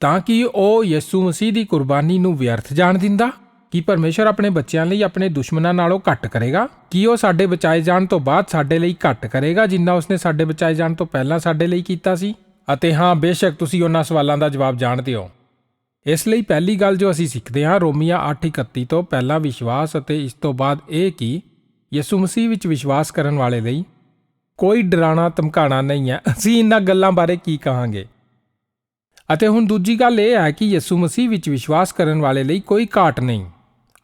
ਤਾਂ ਕਿ ਉਹ ਯਿਸੂ ਮਸੀਹ ਦੀ ਕੁਰਬਾਨੀ ਨੂੰ ਵਿਅਰਥ ਜਾਣ ਦਿੰਦਾ? ਕੀ ਪਰਮੇਸ਼ਰ ਆਪਣੇ ਬੱਚਿਆਂ ਲਈ ਆਪਣੇ ਦੁਸ਼ਮਣਾਂ ਨਾਲੋਂ ਘੱਟ ਕਰੇਗਾ? ਕੀ ਉਹ ਸਾਡੇ ਬਚਾਏ ਜਾਣ ਤੋਂ ਬਾਅਦ ਸਾਡੇ ਲਈ ਘੱਟ ਕਰੇਗਾ ਜਿੰਨਾ ਉਸਨੇ ਸਾਡੇ ਬਚਾਏ ਜਾਣ ਤੋਂ ਪਹਿਲਾਂ ਸਾਡੇ ਲਈ ਕੀਤਾ ਸੀ? ਅਤੇ ਹਾਂ, ਬੇਸ਼ੱਕ ਤੁਸੀਂ ਉਹਨਾਂ ਸਵਾਲਾਂ ਦਾ ਜਵਾਬ ਜਾਣਦੇ ਹੋ। ਇਸ ਲਈ ਪਹਿਲੀ ਗੱਲ ਜੋ ਅਸੀਂ ਸਿੱਖਦੇ ਹਾਂ, ਰੋਮੀਆਂ 8:31 ਤੋਂ ਪਹਿਲਾਂ ਵਿਸ਼ਵਾਸ ਅਤੇ ਇਸ ਤੋਂ ਬਾਅਦ ਇਹ ਕਿ ਯਿਸੂ ਮਸੀਹ ਵਿੱਚ ਵਿਸ਼ਵਾਸ ਕਰਨ ਵਾਲੇ ਲਈ ਕੋਈ ਡਰਾਣਾ ਧਮਕਾਣਾ ਨਹੀਂ ਹੈ। ਅਸੀਂ ਇਹਨਾਂ ਗੱਲਾਂ ਬਾਰੇ ਕੀ ਕਹਾਂਗੇ? ਅਤੇ ਹੁਣ ਦੂਜੀ ਗੱਲ ਇਹ ਹੈ ਕਿ ਯਿਸੂ ਮਸੀਹ ਵਿੱਚ ਵਿਸ਼ਵਾਸ ਕਰਨ ਵਾਲੇ ਲਈ ਕੋਈ ਘਾਟ ਨਹੀਂ।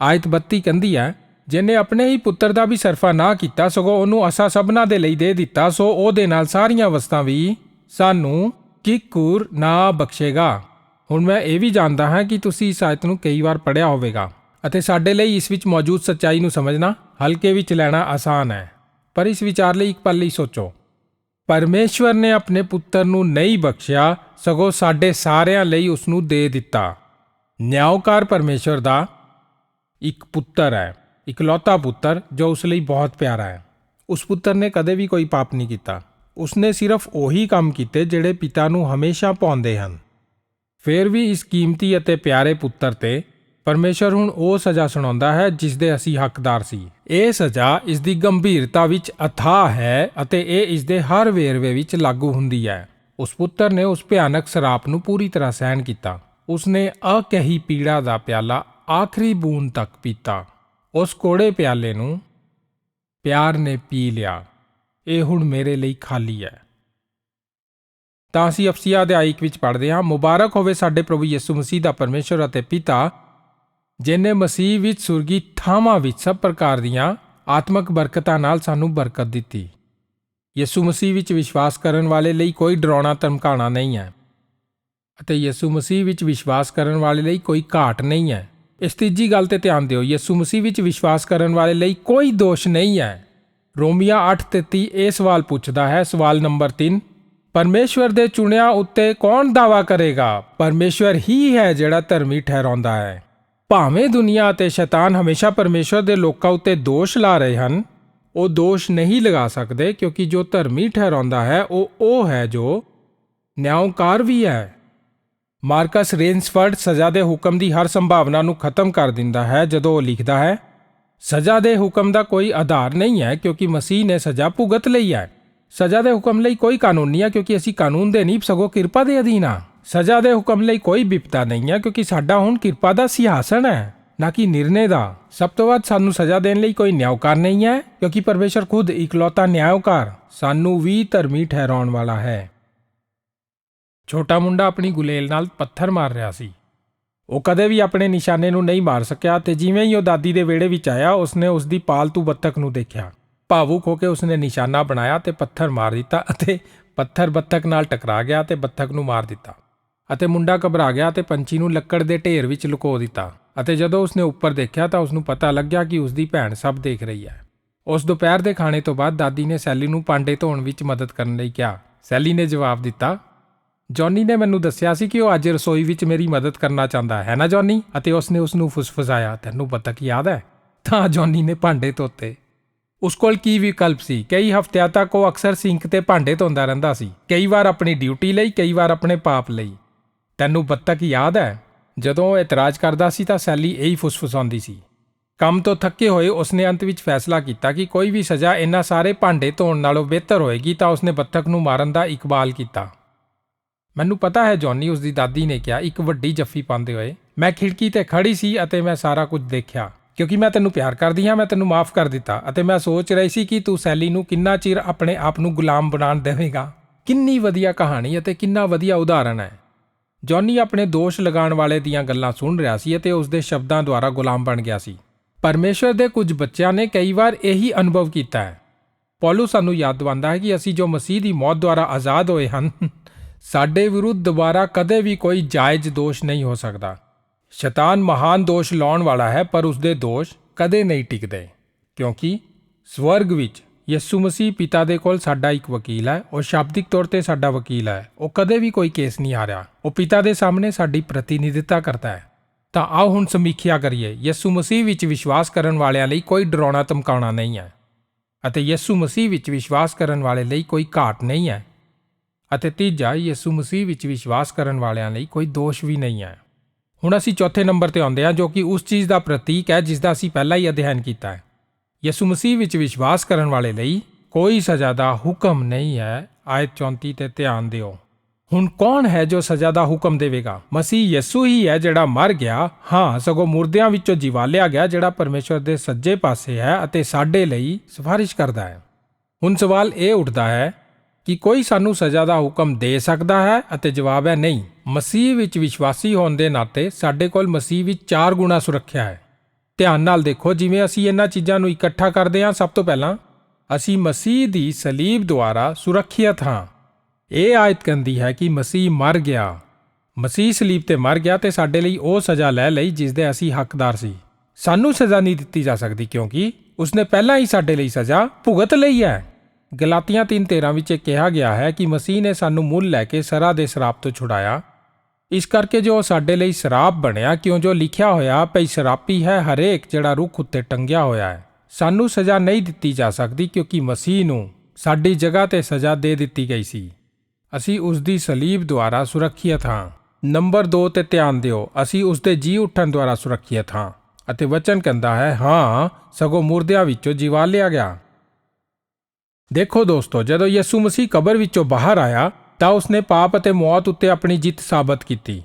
ਆਇਤ 32 ਕਹਿੰਦੀ ਹੈ, ਜਿਨੇ ਆਪਣੇ ਹੀ ਪੁੱਤਰ ਦਾ ਵੀ ਸਰਫਾ ਨਾ ਕੀਤਾ, ਸਗੋਂ ਉਹਨੂੰ ਅਸਾ ਸਭਨਾ ਦੇ ਲਈ ਦੇ ਦਿੱਤਾ, ਸੋ ਉਹਦੇ ਨਾਲ ਸਾਰੀਆਂ ਵਸਤਾਂ ਵੀ ਸਾਨੂੰ ਕਿਕੁਰ ਨਾ ਬਖਸ਼ੇਗਾ। ਹੁਣ ਮੈਂ ਇਹ ਵੀ ਜਾਣਦਾ ਹਾਂ ਕਿ ਤੁਸੀਂ ਇਸ ਆਇਤ ਨੂੰ ਕਈ ਵਾਰ ਪੜ੍ਹਿਆ ਹੋਵੇਗਾ ਅਤੇ ਸਾਡੇ ਲਈ ਇਸ ਵਿੱਚ ਮੌਜੂਦ ਸੱਚਾਈ ਨੂੰ ਸਮਝਣਾ ਹਲਕੇ ਵਿੱਚ ਲੈਣਾ ਆਸਾਨ ਹੈ। ਪਰ ਇਸ ਵਿਚਾਰ ਲਈ ਇੱਕ ਪਲ ਲਈ ਸੋਚੋ। ਪਰਮੇਸ਼ਵਰ ਨੇ ਆਪਣੇ ਪੁੱਤਰ ਨੂੰ ਨਹੀਂ ਬਖਸ਼ਿਆ, ਸਗੋਂ ਸਾਡੇ ਸਾਰਿਆਂ ਲਈ ਉਸ ਨੂੰ ਦੇ ਦਿੱਤਾ। ਨਿਆਂਕਾਰ ਪਰਮੇਸ਼ਵਰ ਦਾ ਇੱਕ ਪੁੱਤਰ ਹੈ, ਇਕਲੌਤਾ ਪੁੱਤਰ ਜੋ ਉਸ ਲਈ ਬਹੁਤ ਪਿਆਰਾ ਹੈ। ਉਸ ਪੁੱਤਰ ਨੇ ਕਦੇ ਵੀ ਕੋਈ ਪਾਪ ਨਹੀਂ ਕੀਤਾ। ਉਸਨੇ ਸਿਰਫ ਉਹੀ ਕੰਮ ਕੀਤੇ ਜਿਹੜੇ ਪਿਤਾ ਨੂੰ ਹਮੇਸ਼ਾ ਪਾਉਂਦੇ ਹਨ। ਫਿਰ ਵੀ ਇਸ ਕੀਮਤੀ ਅਤੇ ਪਿਆਰੇ ਪੁੱਤਰ ਤੇ ਪਰਮੇਸ਼ਰ ਹੁਣ ਉਹ ਸਜ਼ਾ ਸੁਣਾਉਂਦਾ ਹੈ ਜਿਸ ਦੇ ਅਸੀਂ ਹੱਕਦਾਰ ਸੀ। ਇਹ ਸਜ਼ਾ ਇਸ ਦੀ ਗੰਭੀਰਤਾ ਵਿੱਚ ਅਥਾਹ ਹੈ ਅਤੇ ਇਹ ਇਸ ਦੇ ਹਰ ਵੇਰਵੇ ਵਿੱਚ ਲਾਗੂ ਹੁੰਦੀ ਹੈ। ਉਸ ਪੁੱਤਰ ਨੇ ਉਸ ਭਿਆਨਕ ਸਰਾਪ ਨੂੰ ਪੂਰੀ ਤਰ੍ਹਾਂ ਸਹਿਣ ਕੀਤਾ। ਉਸਨੇ ਅਕਹੀ ਪੀੜਾ ਦਾ ਪਿਆਲਾ ਆਖਰੀ ਬੂੰਦ ਤੱਕ ਪੀਤਾ। ਉਸ ਕੋੜੇ ਪਿਆਲੇ ਨੂੰ ਪਿਆਰ ਨੇ ਪੀ ਲਿਆ। ਇਹ ਹੁਣ ਮੇਰੇ ਲਈ ਖਾਲੀ ਹੈ। ਤਾਂ ਅਸੀਂ ਅਫਸੀਆ ਅਧਿਆਇ ਇੱਕ ਵਿੱਚ ਪੜ੍ਹਦੇ ਹਾਂ, ਮੁਬਾਰਕ ਹੋਵੇ ਸਾਡੇ ਪ੍ਰਭੂ ਯਿਸੂ ਮਸੀਹ ਦਾ ਪਰਮੇਸ਼ਰ ਅਤੇ ਪਿਤਾ, ਜਿਨੇ ਮਸੀਹ ਵਿੱਚ ਸੁਰਗੀ ਥਾਵਾਂ ਵਿੱਚ ਸਭ ਪ੍ਰਕਾਰ ਦੀਆਂ ਆਤਮਿਕ ਬਰਕਤਾਂ ਨਾਲ ਸਾਨੂੰ ਬਰਕਤ ਦਿੱਤੀ। ਯਿਸੂ ਮਸੀਹ ਵਿੱਚ ਵਿਸ਼ਵਾਸ ਕਰਨ ਵਾਲੇ ਲਈ ਕੋਈ ਡਰਾਉਣਾ ਧਮਕਾਉਣਾ ਨਹੀਂ ਹੈ ਅਤੇ ਯਿਸੂ ਮਸੀਹ ਵਿੱਚ ਵਿਸ਼ਵਾਸ ਕਰਨ ਵਾਲੇ ਲਈ ਕੋਈ ਘਾਟ ਨਹੀਂ ਹੈ। ਇਸ ਤੀਜੀ ਗੱਲ ਤੇ ਧਿਆਨ ਦਿਓ, ਯਿਸੂ ਮਸੀਹ ਵਿੱਚ ਵਿਸ਼ਵਾਸ ਕਰਨ ਵਾਲੇ ਲਈ ਕੋਈ ਦੋਸ਼ ਨਹੀਂ ਹੈ। ਰੋਮੀਆ 8:33 ਇਹ ਸਵਾਲ ਪੁੱਛਦਾ ਹੈ, ਸਵਾਲ ਨੰਬਰ 3 ਪਰਮੇਸ਼ਵਰ ਦੇ ਚੁਣਿਆ ਉੱਤੇ ਕੌਣ ਦਾਵਾ ਕਰੇਗਾ? ਪਰਮੇਸ਼ਵਰ ਹੀ ਹੈ ਜਿਹੜਾ ਧਰਮੀ ਠਹਿਰਾਉਂਦਾ ਹੈ। ਭਾਵੇਂ ਦੁਨੀਆ ਅਤੇ ਸ਼ੈਤਾਨ ਹਮੇਸ਼ਾ ਪਰਮੇਸ਼ਵਰ ਦੇ ਲੋਕਾਂ ਉੱਤੇ ਦੋਸ਼ ਲਾ ਰਹੇ ਹਨ, ਉਹ ਦੋਸ਼ ਨਹੀਂ ਲਗਾ ਸਕਦੇ ਕਿਉਂਕਿ ਜੋ ਧਰਮੀ ਠਹਿਰਾਉਂਦਾ ਹੈ, ਉਹ ਉਹ ਹੈ ਜੋ ਨਿਆਂਕਾਰ ਵੀ ਹੈ। ਮਾਰਕਸ ਰੇਨਸਫਰਡ ਸਜ਼ਾ ਦੇ ਹੁਕਮ ਦੀ ਹਰ ਸੰਭਾਵਨਾ ਨੂੰ ਖਤਮ ਕਰ ਦਿੰਦਾ ਹੈ ਜਦੋਂ ਉਹ ਲਿਖਦਾ ਹੈ, ਸਜ਼ਾ ਦੇ ਹੁਕਮ ਦਾ ਕੋਈ ਆਧਾਰ ਨਹੀਂ ਹੈ ਕਿਉਂਕਿ ਮਸੀਹ ਨੇ ਸਜ਼ਾ ਭੁਗਤ ਲਈ ਹੈ। ਸਜ਼ਾ ਦੇ ਹੁਕਮ ਲਈ ਕੋਈ ਕਾਨੂੰਨ ਨਹੀਂ ਹੈ ਕਿਉਂਕਿ ਅਸੀਂ ਕਾਨੂੰਨ ਦੇ ਨਹੀਂ, ਸਗੋਂ ਕਿਰਪਾ ਦੇ ਅਧੀਨ ਹਾਂ। ਸਜ਼ਾ ਦੇ ਹੁਕਮ ਲਈ ਕੋਈ ਵਿਪਤਾ ਨਹੀਂ ਹੈ ਕਿਉਂਕਿ ਸਾਡਾ ਹੁਣ ਕਿਰਪਾ ਦਾ ਸਿਆਸਣ ਹੈ, ਨਾ ਕਿ ਨਿਰਣੇ ਦਾ। ਸਭ ਤੋਂ ਵੱਧ ਸਾਨੂੰ ਸਜ਼ਾ ਦੇਣ ਲਈ ਕੋਈ ਨਿਆਂਕਾਰ ਨਹੀਂ ਹੈ ਕਿਉਂਕਿ ਪਰਮੇਸ਼ਰ ਖੁਦ ਇਕਲੌਤਾ ਨਿਆਂਕਾਰ ਸਾਨੂੰ ਵੀ ਧਰਮੀ ਠਹਿਰਾਉਣ ਵਾਲਾ ਹੈ। ਛੋਟਾ ਮੁੰਡਾ ਆਪਣੀ ਗੁਲੇਲ ਨਾਲ ਪੱਥਰ ਮਾਰ ਰਿਹਾ ਸੀ। ਉਹ ਕਦੇ ਵੀ ਆਪਣੇ ਨਿਸ਼ਾਨੇ ਨੂੰ ਨਹੀਂ ਮਾਰ ਸਕਿਆ ਤੇ ਜਿਵੇਂ ਹੀ ਉਹ ਦਾਦੀ ਦੇ ਵਿਹੜੇ ਵਿੱਚ ਆਇਆ, ਉਸਨੇ ਉਸ ਦੀ ਪਾਲਤੂ ਬੱਤਖ ਨੂੰ ਦੇਖਿਆ। ਭਾਵੁਕ ਹੋ ਕੇ ਉਸਨੇ ਨਿਸ਼ਾਨਾ ਬਣਾਇਆ ਤੇ ਪੱਥਰ ਮਾਰ ਦਿੱਤਾ ਅਤੇ ਪੱਥਰ ਬੱਤਖ ਨਾਲ ਟਕਰਾ ਗਿਆ ਤੇ ਬੱਤਖ ਨੂੰ ਮਾਰ ਦਿੱਤਾ ਅਤੇ ਮੁੰਡਾ ਘਬਰਾ ਗਿਆ ਤੇ ਪੰਛੀ ਨੂੰ ਲੱਕੜ ਦੇ ਢੇਰ ਵਿੱਚ ਲੁਕੋ ਦਿੱਤਾ ਅਤੇ ਜਦੋਂ ਉਸਨੇ ਉੱਪਰ ਦੇਖਿਆ ਤਾਂ ਉਸਨੂੰ ਪਤਾ ਲੱਗਿਆ ਕਿ ਉਸਦੀ ਭੈਣ ਸਭ ਦੇਖ ਰਹੀ ਹੈ। ਉਸ ਦੁਪਹਿਰ ਦੇ ਖਾਣੇ ਤੋਂ ਬਾਅਦ ਦਾਦੀ ਨੇ ਸੈਲੀ ਨੂੰ ਪਾਂਡੇ ਧੋਣ ਵਿੱਚ ਮਦਦ ਕਰਨ ਲਈ ਕਿਹਾ। ਸੈਲੀ ਨੇ ਜਵਾਬ ਦਿੱਤਾ ਜੌਨੀ ਨੇ ਮੈਨੂੰ ਦੱਸਿਆ ਸੀ ਕਿ ਉਹ ਅੱਜ ਰਸੋਈ ਵਿੱਚ ਮੇਰੀ ਮਦਦ ਕਰਨਾ ਚਾਹੁੰਦਾ ਹੈ ਨਾ ਜੌਨੀ ਅਤੇ ਉਸਨੇ ਉਸ ਨੂੰ ਫੁਸਫੁਸਾਇਆ, ਤੈਨੂੰ ਪਤਾ ਕੀ ਯਾਦ ਹੈ? ਤਾਂ ਜੌਨੀ ਨੇ ਭਾਂਡੇ ਧੋਤੇ। ਉਸ ਕੋਲ ਕੀ ਵਿਕਲਪ ਸੀ? ਕਈ ਹਫ਼ਤਿਆਂ ਤੱਕ ਉਹ ਅਕਸਰ ਸਿੰਕ ਤੇ ਭਾਂਡੇ ਧੋਂਦਾ ਰਹਿੰਦਾ ਸੀ। ਕਈ ਵਾਰ ਆਪਣੀ ਡਿਊਟੀ ਲਈ, ਕਈ ਵਾਰ ਆਪਣੇ ਪਾਪ ਲਈ। ਤੈਨੂੰ ਬੱਤਕ ਯਾਦ ਹੈ? ਜਦੋਂ ਉਹ ਇਤਰਾਜ਼ ਕਰਦਾ ਸੀ ਤਾਂ ਸੈਲੀ ਇਹੀ ਫੁਸਫੁਸਾਉਂਦੀ ਸੀ। ਕੰਮ ਤੋਂ ਥੱਕੇ ਹੋਏ ਉਸਨੇ ਅੰਤ ਵਿੱਚ ਫੈਸਲਾ ਕੀਤਾ ਕਿ ਕੋਈ ਵੀ ਸਜ਼ਾ ਇਹਨਾਂ ਸਾਰੇ ਭਾਂਡੇ ਧੋਣ ਨਾਲੋਂ ਬਿਹਤਰ ਹੋਏਗੀ ਤਾਂ ਉਸਨੇ ਬੱਤਕ ਨੂੰ ਮਾਰਨ ਦਾ ਇਕਬਾਲ ਕੀਤਾ। ਮੈਨੂੰ ਪਤਾ ਹੈ ਜੌਨੀ ਉਸ ਦੀ ਦਾਦੀ ਨੇ ਕਿਹਾ, ਇੱਕ ਵੱਡੀ ਜੱਫੀ ਪਾਉਂਦੇ ਹੋਏ। ਮੈਂ ਖਿੜਕੀ ਤੇ ਖੜੀ ਸੀ ਅਤੇ ਮੈਂ ਸਾਰਾ ਕੁਝ ਦੇਖਿਆ। ਕਿਉਂਕਿ ਮੈਂ ਤੈਨੂੰ ਪਿਆਰ ਕਰਦੀ ਹਾਂ, ਮੈਂ ਤੈਨੂੰ ਮਾਫ ਕਰ ਦਿੱਤਾ ਅਤੇ ਮੈਂ ਸੋਚ ਰਹੀ ਸੀ ਕਿ ਤੂੰ ਸੈਲੀ ਨੂੰ ਕਿੰਨਾ ਚਿਰ ਆਪਣੇ ਆਪ ਨੂੰ ਗੁਲਾਮ ਬਣਾਉਣ ਦੇਵੇਂਗਾ। ਕਿੰਨੀ ਵਧੀਆ ਕਹਾਣੀ ਅਤੇ ਕਿੰਨਾ ਵਧੀਆ ਉਦਾਹਰਣ ਹੈ। ਜੌਨੀ ਆਪਣੇ ਦੋਸ਼ ਲਗਾਉਣ ਵਾਲੇ ਦੀਆਂ ਗੱਲਾਂ ਸੁਣ ਰਿਹਾ ਸੀ ਅਤੇ ਉਸ ਦੇ ਸ਼ਬਦਾਂ ਦੁਆਰਾ ਗੁਲਾਮ ਬਣ ਗਿਆ ਸੀ। ਪਰਮੇਸ਼ਰ ਦੇ ਕੁਝ ਬੱਚਿਆਂ ਨੇ ਕਈ ਵਾਰ ਇਹੀ ਅਨੁਭਵ ਕੀਤਾ ਹੈ। ਪੌਲੂ ਸਾਨੂੰ ਯਾਦ ਦਿਵਾਉਂਦਾ ਹੈ ਕਿ ਅਸੀਂ ਜੋ ਮਸੀਹ ਦੀ ਮੌਤ ਦੁਆਰਾ ਆਜ਼ਾਦ ਹੋਏ ਹਨ ਸਾਡੇ ਵਿਰੁੱਧ ਦੁਬਾਰਾ ਕਦੇ ਵੀ ਕੋਈ ਜਾਇਜ਼ ਦੋਸ਼ ਨਹੀਂ ਹੋ ਸਕਦਾ। ਸ਼ੈਤਾਨ ਮਹਾਨ ਦੋਸ਼ ਲਾਉਣ ਵਾਲਾ ਹੈ, ਪਰ ਉਸਦੇ ਦੋਸ਼ ਕਦੇ ਨਹੀਂ ਟਿਕਦੇ। ਕਿਉਂਕਿ ਸਵਰਗ ਵਿੱਚ ਯਿਸੂ ਮਸੀਹ ਪਿਤਾ ਦੇ ਕੋਲ ਸਾਡਾ ਇੱਕ ਵਕੀਲ ਹੈ, ਉਹ ਸ਼ਾਬਦਿਕ ਤੌਰ ਤੇ ਸਾਡਾ ਵਕੀਲ ਹੈ। ਉਹ ਕਦੇ ਵੀ ਕੋਈ ਕੇਸ ਨਹੀਂ ਹਾਰਿਆ। ਉਹ ਪਿਤਾ ਦੇ ਸਾਹਮਣੇ ਸਾਡੀ ਪ੍ਰਤੀਨਿਧਤਾ ਕਰਦਾ ਹੈ। ਤਾਂ ਆਓ ਹੁਣ ਸਮੀਖਿਆ ਕਰੀਏ, ਯਿਸੂ ਮਸੀਹ ਵਿੱਚ ਵਿਸ਼ਵਾਸ ਕਰਨ ਵਾਲਿਆਂ ਲਈ ਕੋਈ ਡਰਾਉਣਾ ਧਮਕਾਉਣਾ ਨਹੀਂ ਹੈ। ਅਤੇ ਯਿਸੂ ਮਸੀਹ ਵਿੱਚ ਵਿਸ਼ਵਾਸ ਕਰਨ ਵਾਲੇ ਲਈ ਕੋਈ ਘਾਟ ਨਹੀਂ ਹੈ। ਅਤੇ ਤੀਜਾ, ਯਿਸੂ ਮਸੀਹ ਵਿੱਚ ਵਿਸ਼ਵਾਸ ਕਰਨ ਵਾਲਿਆਂ ਲਈ ਕੋਈ ਦੋਸ਼ ਵੀ ਨਹੀਂ ਹੈ। ਹੁਣ ਅਸੀਂ ਚੌਥੇ ਨੰਬਰ ਤੇ ਆਉਂਦੇ ਹਾਂ, ਜੋ ਕਿ ਉਸ ਚੀਜ਼ ਦਾ ਪ੍ਰਤੀਕ ਹੈ ਜਿਸ ਦਾ ਅਸੀਂ ਪਹਿਲਾਂ ਹੀ ਅਧਿਐਨ ਕੀਤਾ ਹੈ। ਯਿਸੂ ਮਸੀਹ ਵਿੱਚ ਵਿਸ਼ਵਾਸ ਕਰਨ ਵਾਲੇ ਲਈ ਕੋਈ ਸਜ਼ਾ ਦਾ ਹੁਕਮ ਨਹੀਂ ਹੈ। ਆਇਤ 34 ਤੇ ਧਿਆਨ ਦਿਓ। ਹੁਣ ਕੌਣ ਹੈ ਜੋ ਸਜ਼ਾ ਦਾ ਹੁਕਮ ਦੇਵੇਗਾ? ਮਸੀਹ ਯਿਸੂ ਹੀ ਹੈ ਜਿਹੜਾ ਮਰ ਗਿਆ। ਹਾਂ, ਸਗੋਂ ਮੁਰਦਿਆਂ ਵਿੱਚੋਂ ਜਿਵਾਲਿਆ ਗਿਆ, ਜਿਹੜਾ ਪਰਮੇਸ਼ਵਰ ਦੇ ਸੱਜੇ ਪਾਸੇ ਹੈ ਅਤੇ ਸਾਡੇ ਲਈ ਸਿਫਾਰਿਸ਼ ਕਰਦਾ ਹੈ। ਹੁਣ ਸਵਾਲ ਇਹ ਉੱਠਦਾ ਹੈ ਕਿ ਕੋਈ ਸਾਨੂੰ ਸਜ਼ਾ ਦਾ ਹੁਕਮ ਦੇ ਸਕਦਾ ਹੈ ਅਤੇ ਜਵਾਬ ਹੈ ਨਹੀਂ। ਮਸੀਹ ਵਿੱਚ ਵਿਸ਼ਵਾਸੀ ਹੋਣ ਦੇ ਨਾਤੇ ਸਾਡੇ ਕੋਲ ਮਸੀਹ ਵਿੱਚ ਚਾਰ ਗੁਣਾ ਸੁਰੱਖਿਆ ਹੈ। ਧਿਆਨ ਨਾਲ ਦੇਖੋ, ਜਿਵੇਂ ਅਸੀਂ ਇਹਨਾਂ ਚੀਜ਼ਾਂ ਨੂੰ ਇਕੱਠਾ ਕਰਦੇ ਹਾਂ, ਸਭ ਤੋਂ ਪਹਿਲਾਂ ਅਸੀਂ ਮਸੀਹ ਦੀ ਸਲੀਬ ਦੁਆਰਾ ਸੁਰੱਖਿਅਤ ਹਾਂ। ਇਹ ਆਇਤ ਕਹਿੰਦੀ ਹੈ ਕਿ ਮਸੀਹ ਮਰ ਗਿਆ। ਮਸੀਹ ਸਲੀਬ ਤੇ ਮਰ ਗਿਆ ਤੇ ਸਾਡੇ ਲਈ ਉਹ ਸਜ਼ਾ ਲੈ ਲਈ ਜਿਸ ਦੇ ਅਸੀਂ ਹੱਕਦਾਰ ਸੀ। ਸਾਨੂੰ ਸਜ਼ਾ ਨਹੀਂ ਦਿੱਤੀ ਜਾ ਸਕਦੀ ਕਿਉਂਕਿ ਉਸਨੇ ਪਹਿਲਾਂ ਹੀ ਸਾਡੇ ਲਈ ਸਜ਼ਾ ਭੁਗਤ ਲਈ ਹੈ। ਗਲਾਤੀਆਂ 3:13 ਵਿੱਚ ਇਹ ਕਿਹਾ ਗਿਆ ਹੈ ਕਿ ਮਸੀਹ ਨੇ ਸਾਨੂੰ ਮੁੱਲ ਲੈ ਕੇ ਸਰਾ ਦੇ ਸ਼ਰਾਪ ਤੋਂ ਛੁਡਾਇਆ। ਇਸ ਕਰਕੇ ਜੋ ਸਾਡੇ ਲਈ ਸ਼ਰਾਪ ਬਣਿਆ, ਕਿਉਂ ਜੋ ਲਿਖਿਆ ਹੋਇਆ, ਭਈ ਸ਼ਰਾਪੀ ਹੈ ਹਰੇਕ ਜਿਹੜਾ ਰੁੱਖ ਉੱਤੇ ਟੰਗਿਆ ਹੋਇਆ ਹੈ। ਸਾਨੂੰ ਸਜ਼ਾ ਨਹੀਂ ਦਿੱਤੀ ਜਾ ਸਕਦੀ, ਕਿਉਂਕਿ ਮਸੀਹ ਨੂੰ ਸਾਡੀ ਜਗ੍ਹਾ ਤੇ ਸਜ਼ਾ ਦੇ ਦਿੱਤੀ ਗਈ ਸੀ। ਅਸੀਂ ਉਸ ਦੀ ਸਲੀਬ ਦੁਆਰਾ ਸੁਰੱਖਿਅਤ ਹਾਂ। ਨੰਬਰ 2 ਤੇ ਧਿਆਨ ਦਿਓ, ਅਸੀਂ ਉਸ ਦੇ ਜੀ ਉੱਠਣ ਦੁਆਰਾ ਸੁਰੱਖਿਅਤ ਹਾਂ। ਅਤੇ ਵਚਨ ਕਹਿੰਦਾ ਹੈ, ਹਾਂ, ਸਗੋਂ ਮੁਰਦਿਆਂ ਵਿੱਚੋਂ ਜਿਵਾ ਲਿਆ ਗਿਆ। ਦੇਖੋ ਦੋਸਤੋ, ਜਦੋਂ ਯਿਸੂ ਮਸੀਹ ਕਬਰ ਵਿੱਚੋਂ ਬਾਹਰ ਆਇਆ, ਤਾਂ ਉਸਨੇ ਪਾਪ ਅਤੇ ਮੌਤ ਉੱਤੇ ਆਪਣੀ ਜਿੱਤ ਸਾਬਤ ਕੀਤੀ।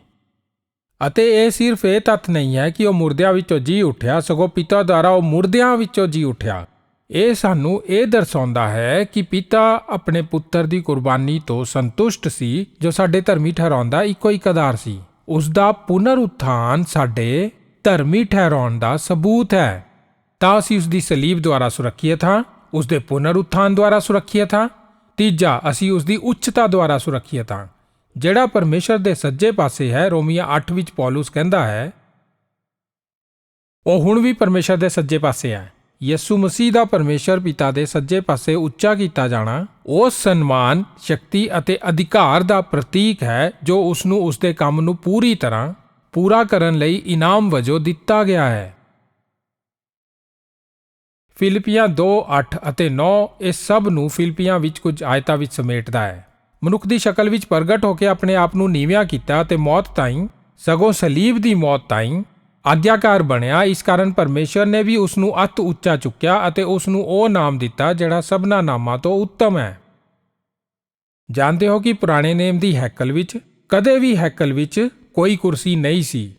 ਅਤੇ ਇਹ ਸਿਰਫ ਇਹ ਤੱਥ ਨਹੀਂ ਹੈ ਕਿ ਉਹ ਮੁਰਦਿਆਂ ਵਿੱਚੋਂ ਜੀ ਉੱਠਿਆ, ਸਗੋਂ ਪਿਤਾ ਦੁਆਰਾ ਉਹ ਮੁਰਦਿਆਂ ਵਿੱਚੋਂ ਜੀ ਉੱਠਿਆ। ਇਹ ਸਾਨੂੰ ਇਹ ਦਰਸਾਉਂਦਾ ਹੈ ਕਿ ਪਿਤਾ ਆਪਣੇ ਪੁੱਤਰ ਦੀ ਕੁਰਬਾਨੀ ਤੋਂ ਸੰਤੁਸ਼ਟ ਸੀ, ਜੋ ਸਾਡੇ ਧਰਮੀ ਠਹਿਰਾਉਂਦਾ ਇੱਕੋ ਇੱਕ ਆਧਾਰ ਸੀ। ਉਸ ਦਾ ਪੁਨਰ ਉત્ਥਾਨ ਸਾਡੇ ਧਰਮੀ ਠਹਿਰਾਉਣ ਦਾ ਸਬੂਤ ਹੈ। ਤਾਂ ਅਸੀਂ ਉਸ ਦੀ ਸਲੀਬ ਦੁਆਰਾ ਸੁਰੱਖਿਅਤ ਹਾਂ। ਉਸ ਦੇ ਪੁਨਰ ਉত্ਥਾਨ ਦੁਆਰਾ ਸੁਰੱਖਿਅਤ ਹਾਂ, ਤੀਜਾ, ਅਸੀਂ ਉਸ ਦੀ ਉੱਚਤਾ ਦੁਆਰਾ ਸੁਰੱਖਿਅਤ ਹਾਂ। ਜਿਹੜਾ ਪਰਮੇਸ਼ਰ ਦੇ ਸੱਜੇ ਪਾਸੇ ਹੈ, ਰੋਮੀਆਂ 8 ਵਿੱਚ ਪੌਲਸ ਕਹਿੰਦਾ ਹੈ, ਉਹ ਹੁਣ ਵੀ ਪਰਮੇਸ਼ਰ ਦੇ ਸੱਜੇ ਪਾਸੇ ਹੈ। ਯਿਸੂ ਮਸੀਹ ਦਾ ਪਰਮੇਸ਼ਰ ਪਿਤਾ ਦੇ ਸੱਜੇ ਪਾਸੇ ਉੱਚਾ ਕੀਤਾ ਜਾਣਾ, ਉਹ ਸਨਮਾਨ, ਸ਼ਕਤੀ ਅਤੇ ਅਧਿਕਾਰ ਦਾ ਪ੍ਰਤੀਕ ਹੈ, ਜੋ ਉਸ ਨੂੰ ਉਸ ਦੇ ਕੰਮ ਨੂੰ ਪੂਰੀ ਤਰ੍ਹਾਂ ਪੂਰਾ ਕਰਨ ਲਈ ਇਨਾਮ ਵਜੋਂ ਦਿੱਤਾ ਗਿਆ ਹੈ। ਫਿਲਿਪੀਆਂ 2 8 ਅਤੇ 9 ਇਹ ਸਭ ਨੂੰ ਫਿਲਿਪੀਆਂ ਵਿੱਚ ਕੁਝ ਆਇਤਾਂ ਵਿੱਚ ਸਮੇਟਦਾ ਹੈ। ਮਨੁੱਖ ਦੀ ਸ਼ਕਲ ਵਿੱਚ ਪ੍ਰਗਟ ਹੋ ਕੇ ਆਪਣੇ ਆਪ ਨੂੰ ਨੀਵਿਆਂ ਕੀਤਾ ਤੇ ਮੌਤ ਤਾਈਂ, ਸਗੋਂ ਸਲੀਬ ਦੀ ਮੌਤ ਤਾਈਂ ਆਗਿਆਕਾਰ ਬਣਿਆ। ਇਸ ਕਾਰਨ ਪਰਮੇਸ਼ਰ ਨੇ ਵੀ ਉਸ ਨੂੰ ਅਤ ਉੱਚਾ ਚੁੱਕਿਆ ਅਤੇ ਉਸ ਨੂੰ ਉਹ ਨਾਮ ਦਿੱਤਾ ਜਿਹੜਾ ਸਭਨਾ ਨਾਮਾਂ ਤੋਂ ਉੱਤਮ ਹੈ। ਜਾਣਦੇ ਹੋ ਕਿ ਪੁਰਾਣੇ ਨੇਮ ਦੀ ਹੈਕਲ ਵਿੱਚ, ਕਦੇ ਵੀ ਹੈਕਲ ਵਿੱਚ ਕੋਈ ਕੁਰਸੀ ਨਹੀਂ ਸੀ।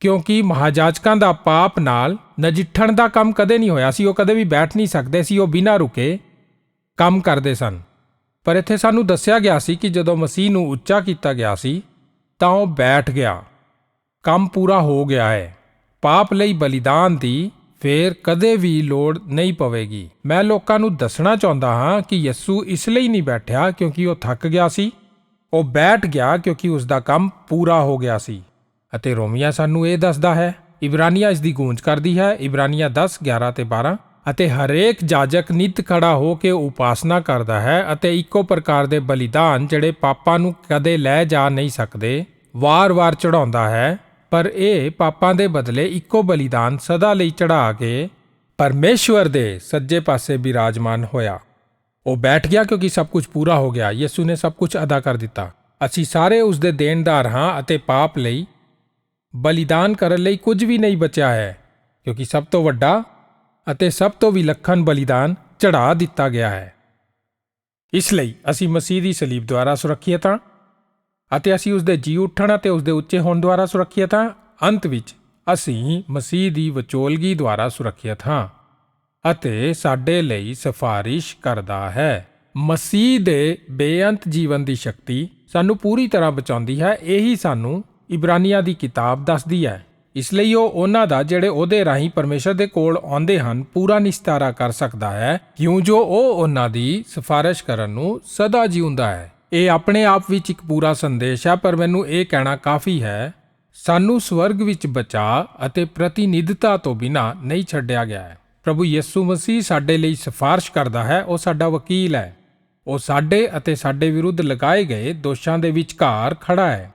ਕਿਉਂਕਿ ਮਹਾਜਾਜਕਾਂ ਦਾ ਪਾਪ ਨਾਲ ਨਜਿੱਠਣ ਦਾ ਕੰਮ ਕਦੇ ਨਹੀਂ ਹੋਇਆ ਸੀ, ਉਹ ਕਦੇ ਵੀ ਬੈਠ ਨਹੀਂ ਸਕਦੇ ਸੀ, ਉਹ ਬਿਨਾਂ ਰੁਕੇ ਕੰਮ ਕਰਦੇ ਸਨ। ਪਰ ਇੱਥੇ ਸਾਨੂੰ ਦੱਸਿਆ ਗਿਆ ਸੀ ਕਿ ਜਦੋਂ ਮਸੀਹ ਨੂੰ ਉੱਚਾ ਕੀਤਾ ਗਿਆ ਸੀ, ਤਾਂ ਉਹ ਬੈਠ ਗਿਆ। ਕੰਮ ਪੂਰਾ ਹੋ ਗਿਆ ਹੈ। ਪਾਪ ਲਈ ਬਲੀਦਾਨ ਦੀ ਫੇਰ ਕਦੇ ਵੀ ਲੋੜ ਨਹੀਂ ਪਵੇਗੀ। ਮੈਂ ਲੋਕਾਂ ਨੂੰ ਦੱਸਣਾ ਚਾਹੁੰਦਾ ਹਾਂ ਕਿ ਯਿਸੂ ਇਸ ਲਈ ਨਹੀਂ ਬੈਠਿਆ ਕਿਉਂਕਿ ਉਹ ਥੱਕ ਗਿਆ ਸੀ। ਉਹ ਬੈਠ ਗਿਆ ਕਿਉਂਕਿ ਉਸ ਦਾ ਕੰਮ ਪੂਰਾ ਹੋ ਗਿਆ ਸੀ। ਅਤੇ ਰੋਮੀਆ ਸਾਨੂੰ ਇਹ ਦੱਸਦਾ ਹੈ, ਇਬਰਾਨੀਆ ਇਸ ਦੀ ਗੂੰਜ ਕਰਦੀ ਹੈ, ਇਬਰਾਨੀਆ 10 11 ਤੇ 12 ਅਤੇ ਹਰੇਕ ਜਾਜਕ ਨਿਤ ਖੜਾ ਹੋ ਕੇ ਉਪਾਸਨਾ ਕਰਦਾ ਹੈ ਅਤੇ ਇੱਕੋ ਪ੍ਰਕਾਰ ਦੇ ਬਲੀਦਾਨ ਜਿਹੜੇ ਪਾਪਾਂ ਨੂੰ ਕਦੇ ਲੈ ਜਾ ਨਹੀਂ ਸਕਦੇ ਵਾਰ-ਵਾਰ ਚੜਾਉਂਦਾ ਹੈ, ਪਰ ਇਹ ਪਾਪਾਂ ਦੇ ਬਦਲੇ ਇੱਕੋ ਬਲੀਦਾਨ ਸਦਾ ਲਈ ਚੜਾ ਕੇ ਪਰਮੇਸ਼ਵਰ ਦੇ ਸੱਜੇ ਪਾਸੇ ਬਿਰਾਜਮਾਨ ਹੋਇਆ। ਉਹ ਬੈਠ ਗਿਆ ਕਿਉਂਕਿ ਸਭ ਕੁਝ ਪੂਰਾ ਹੋ ਗਿਆ, ਯਿਸੂ ਨੇ ਸਭ ਕੁਝ ਅਦਾ ਕਰ ਦਿੱਤਾ। ਅਸੀਂ ਸਾਰੇ ਉਸ ਦੇ ਦੇਣਦਾਰ ਹਾਂ ਅਤੇ ਪਾਪ ਲਈ ਬਲੀਦਾਨ ਕਰਨ ਲਈ ਕੁਝ ਵੀ ਨਹੀਂ ਬਚਿਆ ਹੈ, ਕਿਉਂਕਿ ਸਭ ਤੋਂ ਵੱਡਾ ਅਤੇ ਸਭ ਤੋਂ ਵਿਲੱਖਣ ਬਲੀਦਾਨ ਚੜਾ ਦਿੱਤਾ ਗਿਆ ਹੈ। ਇਸ ਲਈ ਅਸੀਂ ਮਸੀਹ ਦੀ ਸਲੀਬ ਦੁਆਰਾ ਸੁਰੱਖਿਅਤ ਹਾਂ ਅਤੇ ਅਸੀਂ ਉਸ ਦੇ ਜੀ ਉੱਠਣ ਅਤੇ ਉਸ ਦੇ ਉੱਚੇ ਹੋਣ ਦੁਆਰਾ ਸੁਰੱਖਿਅਤ ਹਾਂ। ਅੰਤ ਵਿੱਚ ਅਸੀਂ ਮਸੀਹ ਦੀ ਵਿਚੋਲਗੀ ਦੁਆਰਾ ਸੁਰੱਖਿਅਤ ਹਾਂ ਅਤੇ ਸਾਡੇ ਲਈ ਸਿਫਾਰਿਸ਼ ਕਰਦਾ ਹੈ। ਮਸੀਹ ਦੇ ਬੇਅੰਤ ਜੀਵਨ ਦੀ ਸ਼ਕਤੀ ਸਾਨੂੰ ਪੂਰੀ ਤਰ੍ਹਾਂ ਬਚਾਉਂਦੀ ਹੈ, ਇਹੀ ਸਾਨੂੰ ਇਬਰਾਨੀਆਂ ਦੀ ਕਿਤਾਬ ਦੱਸਦੀ ਹੈ। ਇਸ ਲਈ ਉਹ ਉਹਨਾਂ ਦਾ ਜਿਹੜੇ ਉਹਦੇ ਰਾਹੀਂ ਪਰਮੇਸ਼ਰ ਦੇ ਕੋਲ ਆਉਂਦੇ ਹਨ, ਪੂਰਾ ਨਿਸਤਾਰਾ ਕਰ ਸਕਦਾ ਹੈ। ਕਿਉਂ ਜੋ ਉਹ ਉਹਨਾਂ ਦੀ ਸਿਫਾਰਿਸ਼ ਕਰਨ ਨੂੰ ਸਦਾ ਜਿਉਂਦਾ ਹੈ। ਇਹ ਆਪਣੇ ਆਪ ਵਿੱਚ ਇੱਕ ਪੂਰਾ ਸੰਦੇਸ਼ ਹੈ, ਪਰ ਮੈਨੂੰ ਇਹ ਕਹਿਣਾ ਕਾਫੀ ਹੈ, ਸਾਨੂੰ ਸਵਰਗ ਵਿੱਚ ਬਚਾ ਅਤੇ ਪ੍ਰਤੀਨਿਧਤਾ ਤੋਂ ਬਿਨਾ ਨਹੀਂ ਛੱਡਿਆ ਗਿਆ ਹੈ। ਪ੍ਰਭੂ ਯਿਸੂ ਮਸੀਹ ਸਾਡੇ ਲਈ ਸਿਫਾਰਿਸ਼ ਕਰਦਾ ਹੈ, ਉਹ ਸਾਡਾ ਵਕੀਲ ਹੈ। ਉਹ ਸਾਡੇ ਅਤੇ ਸਾਡੇ ਵਿਰੁੱਧ ਲਗਾਏ ਗਏ ਦੋਸ਼ਾਂ ਦੇ ਵਿਚਕਾਰ ਖੜਾ ਹੈ।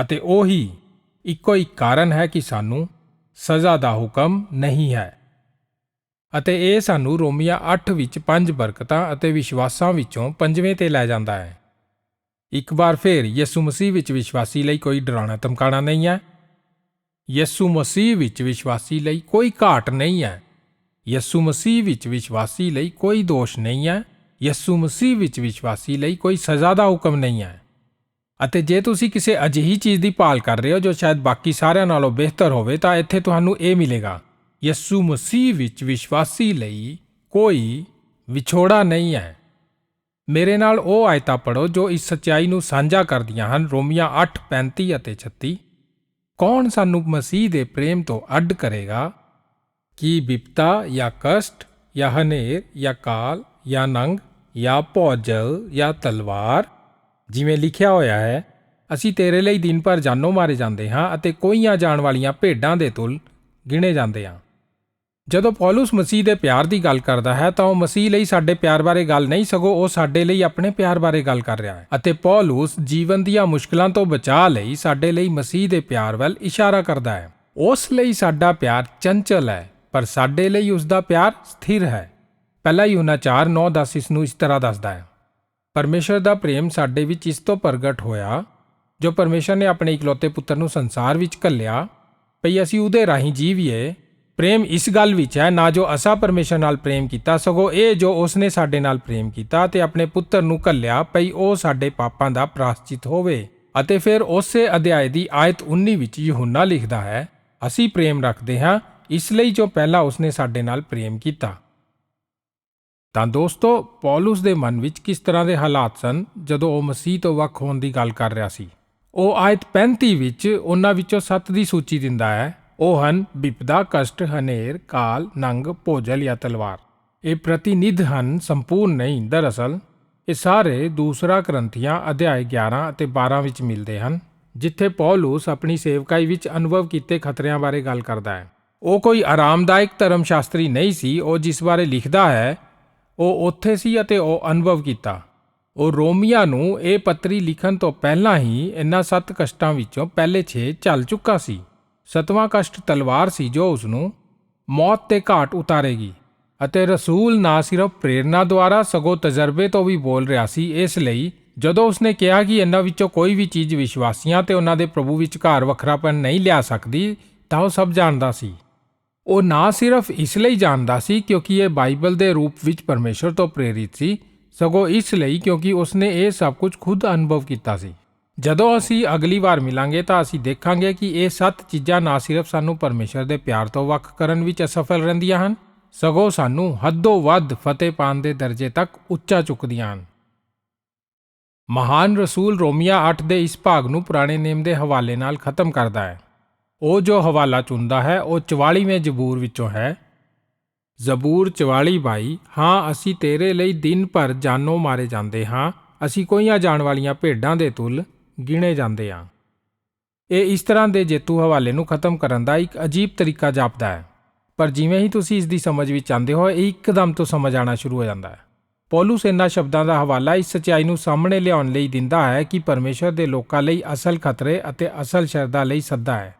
ਅਤੇ ਉਹੀ ਇੱਕੋ ਇੱਕ ਕਾਰਨ ਹੈ ਕਿ ਸਾਨੂੰ ਸਜ਼ਾ ਦਾ ਹੁਕਮ ਨਹੀਂ ਹੈ। ਅਤੇ ਇਹ ਸਾਨੂੰ ਰੋਮੀਆ 8 ਵਿੱਚ ਪੰਜ ਬਰਕਤਾਂ ਅਤੇ ਵਿਸ਼ਵਾਸਾਂ ਵਿੱਚੋਂ ਪੰਜਵੇਂ ਤੇ ਲੈ ਜਾਂਦਾ ਹੈ। ਇੱਕ ਵਾਰ ਫਿਰ ਯਿਸੂ ਮਸੀਹ ਵਿੱਚ ਵਿਸ਼ਵਾਸੀ ਲਈ ਕੋਈ ਡਰਾਣਾ ਧਮਕਾਣਾ ਨਹੀਂ ਹੈ। ਯਿਸੂ ਮਸੀਹ ਵਿੱਚ ਵਿਸ਼ਵਾਸੀ ਲਈ ਕੋਈ ਘਾਟ ਨਹੀਂ ਹੈ। ਯਿਸੂ ਮਸੀਹ ਵਿੱਚ ਵਿਸ਼ਵਾਸੀ ਲਈ ਕੋਈ ਦੋਸ਼ ਨਹੀਂ ਹੈ। ਯਿਸੂ ਮਸੀਹ ਵਿੱਚ ਵਿਸ਼ਵਾਸੀ ਲਈ ਕੋਈ ਸਜ਼ਾ ਦਾ ਹੁਕਮ ਨਹੀਂ ਹੈ। ਅਤੇ ਜੇ ਤੁਸੀਂ ਕਿਸੇ ਅਜਿਹੀ ਚੀਜ਼ ਦੀ ਭਾਲ ਕਰ ਰਹੇ ਹੋ ਜੋ ਸ਼ਾਇਦ ਬਾਕੀ ਸਾਰਿਆਂ ਨਾਲੋਂ ਬਿਹਤਰ ਹੋਵੇ, ਤਾਂ ਇੱਥੇ ਤੁਹਾਨੂੰ ਇਹ ਮਿਲੇਗਾ। ਯਿਸੂ ਮਸੀਹ ਵਿੱਚ ਵਿਸ਼ਵਾਸੀ ਲਈ ਕੋਈ ਵਿਛੋੜਾ ਨਹੀਂ ਹੈ। ਮੇਰੇ ਨਾਲ ਉਹ ਆਇਤਾ ਪੜੋ ਜੋ ਇਸ ਸਚਾਈ ਨੂੰ ਸਾਂਝਾ ਕਰਦੀਆਂ ਹਨ। ਰੋਮੀਆਂ 8:35 ਅਤੇ 36 ਕੌਣ ਸਾਨੂੰ ਮਸੀਹ ਦੇ ਪ੍ਰੇਮ ਤੋਂ ਅੱਡ ਕਰੇਗਾ? ਕੀ ਵਿਪਤਾ ਜਾਂ ਕਸ਼ਟ ਜਾਂ ਹਨੇਰ ਜਾਂ ਕਾਲ ਜਾਂ ਨੰਗ ਜਾਂ ਭੌਜਲ ਜਾਂ ਤਲਵਾਰ? ਜਿਵੇਂ ਲਿਖਿਆ ਹੋਇਆ ਹੈ, ਅਸੀਂ ਤੇਰੇ ਲਈ ਦਿਨ ਭਰ ਜਾਨੋਂ ਮਾਰੇ ਜਾਂਦੇ ਹਾਂ ਅਤੇ ਕੋਈਆਂ ਜਾਣ ਵਾਲੀਆਂ ਭੇਡਾਂ ਦੇ ਤੁਲ ਗਿਣੇ ਜਾਂਦੇ ਹਾਂ। ਜਦੋਂ ਪੌਲਸ ਮਸੀਹ ਦੇ ਪਿਆਰ ਦੀ ਗੱਲ ਕਰਦਾ ਹੈ ਤਾਂ ਉਹ ਮਸੀਹ ਲਈ ਸਾਡੇ ਪਿਆਰ ਬਾਰੇ ਗੱਲ ਨਹੀਂ ਸਗੋਂ ਉਹ ਸਾਡੇ ਲਈ ਆਪਣੇ ਪਿਆਰ ਬਾਰੇ ਗੱਲ ਕਰ ਰਿਹਾ ਹੈ ਅਤੇ ਪੌਲਸ ਜੀਵਨ ਦੀਆਂ ਮੁਸ਼ਕਲਾਂ ਤੋਂ ਬਚਾਅ ਲਈ ਸਾਡੇ ਲਈ ਮਸੀਹ ਦੇ ਪਿਆਰ ਵੱਲ ਇਸ਼ਾਰਾ ਕਰਦਾ ਹੈ। ਉਸ ਲਈ ਸਾਡਾ ਪਿਆਰ ਚੰਚਲ ਹੈ, ਪਰ ਸਾਡੇ ਲਈ ਉਸ ਦਾ ਪਿਆਰ ਸਥਿਰ ਹੈ। ਪਹਿਲਾ ਯੂਨਾ 4 9 10 ਇਸ ਨੂੰ ਇਸ ਤਰ੍ਹਾਂ ਦੱਸਦਾ ਹੈ। ਪਰਮੇਸ਼ਰ ਦਾ ਪ੍ਰੇਮ ਸਾਡੇ ਵਿੱਚ ਇਸ ਤੋਂ ਪ੍ਰਗਟ ਹੋਇਆ, ਜੋ ਪਰਮੇਸ਼ਰ ਨੇ ਆਪਣੇ ਇਕਲੌਤੇ ਪੁੱਤਰ ਨੂੰ ਸੰਸਾਰ ਵਿੱਚ ਘੱਲਿਆ, ਭਈ ਅਸੀਂ ਉਹਦੇ ਰਾਹੀਂ ਜੀਵੀਏ। ਪ੍ਰੇਮ ਇਸ ਗੱਲ ਵਿੱਚ ਹੈ, ਨਾ ਜੋ ਅਸਾ ਪਰਮੇਸ਼ਰ ਨਾਲ ਪ੍ਰੇਮ ਕੀਤਾ, ਸਗੋਂ ਇਹ ਜੋ ਉਸਨੇ ਸਾਡੇ ਨਾਲ ਪ੍ਰੇਮ ਕੀਤਾ ਤੇ ਆਪਣੇ ਪੁੱਤਰ ਨੂੰ ਘੱਲਿਆ, ਭਈ ਉਹ ਸਾਡੇ ਪਾਪਾਂ ਦਾ ਪ੍ਰਾਸ਼ਚਿਤ ਹੋਵੇ। ਅਤੇ ਫਿਰ ਉਸੇ ਅਧਿਆਇ ਦੀ ਆਇਤ 19 ਵਿੱਚ ਯਹੋਨਾ ਲਿਖਦਾ ਹੈ, ਅਸੀਂ ਪ੍ਰੇਮ ਰੱਖਦੇ ਹਾਂ, ਇਸ ਲਈ ਜੋ ਪਹਿਲਾਂ ਉਸਨੇ ਸਾਡੇ ਨਾਲ ਪ੍ਰੇਮ ਕੀਤਾ। ਤਾਂ ਦੋਸਤੋ, ਪੌਲਸ ਦੇ ਮਨ ਵਿੱਚ ਕਿਸ ਤਰ੍ਹਾਂ ਦੇ ਹਾਲਾਤ ਸਨ ਜਦੋਂ ਉਹ ਮਸੀਹ ਤੋਂ ਵੱਖ ਹੋਣ ਦੀ ਗੱਲ ਕਰ ਰਿਹਾ ਸੀ? ਉਹ ਆਇਤ 35 ਵਿੱਚ ਉਹਨਾਂ ਵਿੱਚੋਂ ਸੱਤ ਦੀ ਸੂਚੀ ਦਿੰਦਾ ਹੈ, ਉਹ ਹਨ ਵਿਪਦਾ ਕਸ਼ਟ, ਹਨੇਰ, ਕਾਲ, ਨੰਗ, ਭੋਜਲ ਜਾਂ ਤਲਵਾਰ। ਇਹ ਪ੍ਰਤੀਨਿਧ ਹਨ, ਸੰਪੂਰਨ ਨਹੀਂ, ਦਰਅਸਲ ਇਹ ਸਾਰੇ ਦੂਸਰਾ ਗ੍ਰੰਥੀਆਂ ਅਧਿਆਇ 11 ਅਤੇ 12 ਵਿੱਚ ਮਿਲਦੇ ਹਨ, ਜਿੱਥੇ ਪੌਲਸ ਆਪਣੀ ਸੇਵਕਾਈ ਵਿੱਚ ਅਨੁਭਵ ਕੀਤੇ ਖਤਰਿਆਂ ਬਾਰੇ ਗੱਲ ਕਰਦਾ ਹੈ। ਉਹ ਕੋਈ ਆਰਾਮਦਾਇਕ ਧਰਮ ਸ਼ਾਸਤਰੀ ਨਹੀਂ ਸੀ, ਉਹ ਜਿਸ ਬਾਰੇ ਲਿਖਦਾ ਹੈ ਉਹ ਉੱਥੇ ਸੀ ਅਤੇ ਉਹ ਅਨੁਭਵ ਕੀਤਾ। ਉਹ ਰੋਮੀਆ ਨੂੰ ਇਹ ਪੱਤਰੀ ਲਿਖਣ ਤੋਂ ਪਹਿਲਾਂ ਹੀ ਇਨ੍ਹਾਂ ਸੱਤ ਕਸ਼ਟਾਂ ਵਿੱਚੋਂ ਪਹਿਲੇ 6 ਚੱਲ ਚੁੱਕਾ ਸੀ। ਸਤਵਾਂ ਕਸ਼ਟ ਤਲਵਾਰ ਸੀ ਜੋ ਉਸ ਨੂੰ ਮੌਤ ਤੇ ਘਾਟ ਉਤਾਰੇਗੀ ਅਤੇ ਰਸੂਲ ਨਾ ਸਿਰਫ ਪ੍ਰੇਰਣਾ ਦੁਆਰਾ ਸਗੋਂ ਤਜਰਬੇ ਤੋਂ ਵੀ ਬੋਲ ਰਿਹਾ ਸੀ, ਇਸ ਲਈ ਜਦੋਂ ਉਸਨੇ ਕਿਹਾ ਕਿ ਇਹਨਾਂ ਵਿੱਚੋਂ ਕੋਈ ਵੀ ਚੀਜ਼ ਵਿਸ਼ਵਾਸੀਆਂ ਤੇ ਉਹਨਾਂ ਦੇ ਪ੍ਰਭੂ ਵਿਚਕਾਰ ਵੱਖਰਾਪਨ ਨਹੀਂ ਲਿਆ ਸਕਦੀ, ਤਾਂ ਉਹ ਸਭ ਜਾਣਦਾ ਸੀ। ਉਹ ਨਾ ਸਿਰਫ ਇਸ ਲਈ ਜਾਣਦਾ ਸੀ ਕਿਉਂਕਿ ਇਹ ਬਾਈਬਲ ਦੇ ਰੂਪ ਵਿੱਚ ਪਰਮੇਸ਼ਰ ਤੋਂ ਪ੍ਰੇਰਿਤ ਸੀ, ਸਗੋਂ ਇਸ ਲਈ ਕਿਉਂਕਿ ਉਸਨੇ ਇਹ ਸਭ ਕੁਝ ਖੁਦ ਅਨੁਭਵ ਕੀਤਾ ਸੀ। ਜਦੋਂ ਅਸੀਂ ਅਗਲੀ ਵਾਰ ਮਿਲਾਂਗੇ ਤਾਂ ਅਸੀਂ ਦੇਖਾਂਗੇ ਕਿ ਇਹ ਸੱਤ ਚੀਜ਼ਾਂ ਨਾ ਸਿਰਫ ਸਾਨੂੰ ਪਰਮੇਸ਼ਰ ਦੇ ਪਿਆਰ ਤੋਂ ਵੱਖ ਕਰਨ ਵਿੱਚ ਅਸਫਲ ਰਹਿੰਦੀਆਂ ਹਨ, ਸਗੋਂ ਸਾਨੂੰ ਹੱਦੋਂ ਵੱਧ ਫਤਿਹ ਪਾਣ ਦੇ ਦਰਜੇ ਤੱਕ ਉੱਚਾ ਚੁੱਕਦੀਆਂ ਹਨ। ਮਹਾਨ ਰਸੂਲ ਰੋਮੀਆ 8 ਦੇ ਇਸ ਭਾਗ ਨੂੰ ਪੁਰਾਣੇ ਨੇਮ ਦੇ ਹਵਾਲੇ ਨਾਲ ਖਤਮ ਕਰਦਾ ਹੈ। ਉਹ ਜੋ ਹਵਾਲਾ ਚੁਣਦਾ ਹੈ, ਉਹ 44ਵੇਂ ਜ਼ਬੂਰ ਵਿੱਚੋਂ ਹੈ। ਜ਼ਬੂਰ 44 ਬਾਈ, ਹਾਂ, ਅਸੀਂ ਤੇਰੇ ਲਈ ਦਿਨ ਭਰ ਜਾਨੋਂ ਮਾਰੇ ਜਾਂਦੇ ਹਾਂ, ਅਸੀਂ ਕੋਈਆਂ ਜਾਣ ਵਾਲੀਆਂ ਭੇਡਾਂ ਦੇ ਤੁਲ ਗਿਣੇ ਜਾਂਦੇ ਹਾਂ। ਇਹ ਇਸ ਤਰ੍ਹਾਂ ਦੇ ਜੇਤੂ ਹਵਾਲੇ ਨੂੰ ਖਤਮ ਕਰਨ ਦਾ ਇੱਕ ਅਜੀਬ ਤਰੀਕਾ ਜਾਪਦਾ ਹੈ। ਪਰ ਜਿਵੇਂ ਹੀ ਤੁਸੀਂ ਇਸ ਦੀ ਸਮਝ ਵਿੱਚ ਆਉਂਦੇ ਹੋ, ਇਹ ਇੱਕਦਮ ਤੋਂ ਸਮਝ ਆਣਾ ਸ਼ੁਰੂ ਹੋ ਜਾਂਦਾ ਹੈ। ਪੌਲਸ ਇਹਨਾਂ ਸ਼ਬਦਾਂ ਦਾ ਹਵਾਲਾ ਇਸ ਸਚਾਈ ਨੂੰ ਸਾਹਮਣੇ ਲਿਆਉਣ ਲਈ ਦਿੰਦਾ ਹੈ ਕਿ ਪਰਮੇਸ਼ਰ ਦੇ ਲੋਕਾਂ ਲਈ ਅਸਲ ਖਤਰੇ ਅਤੇ ਅਸਲ ਸ਼ਰਧਾ ਲਈ ਸੱਦਾ ਹੈ।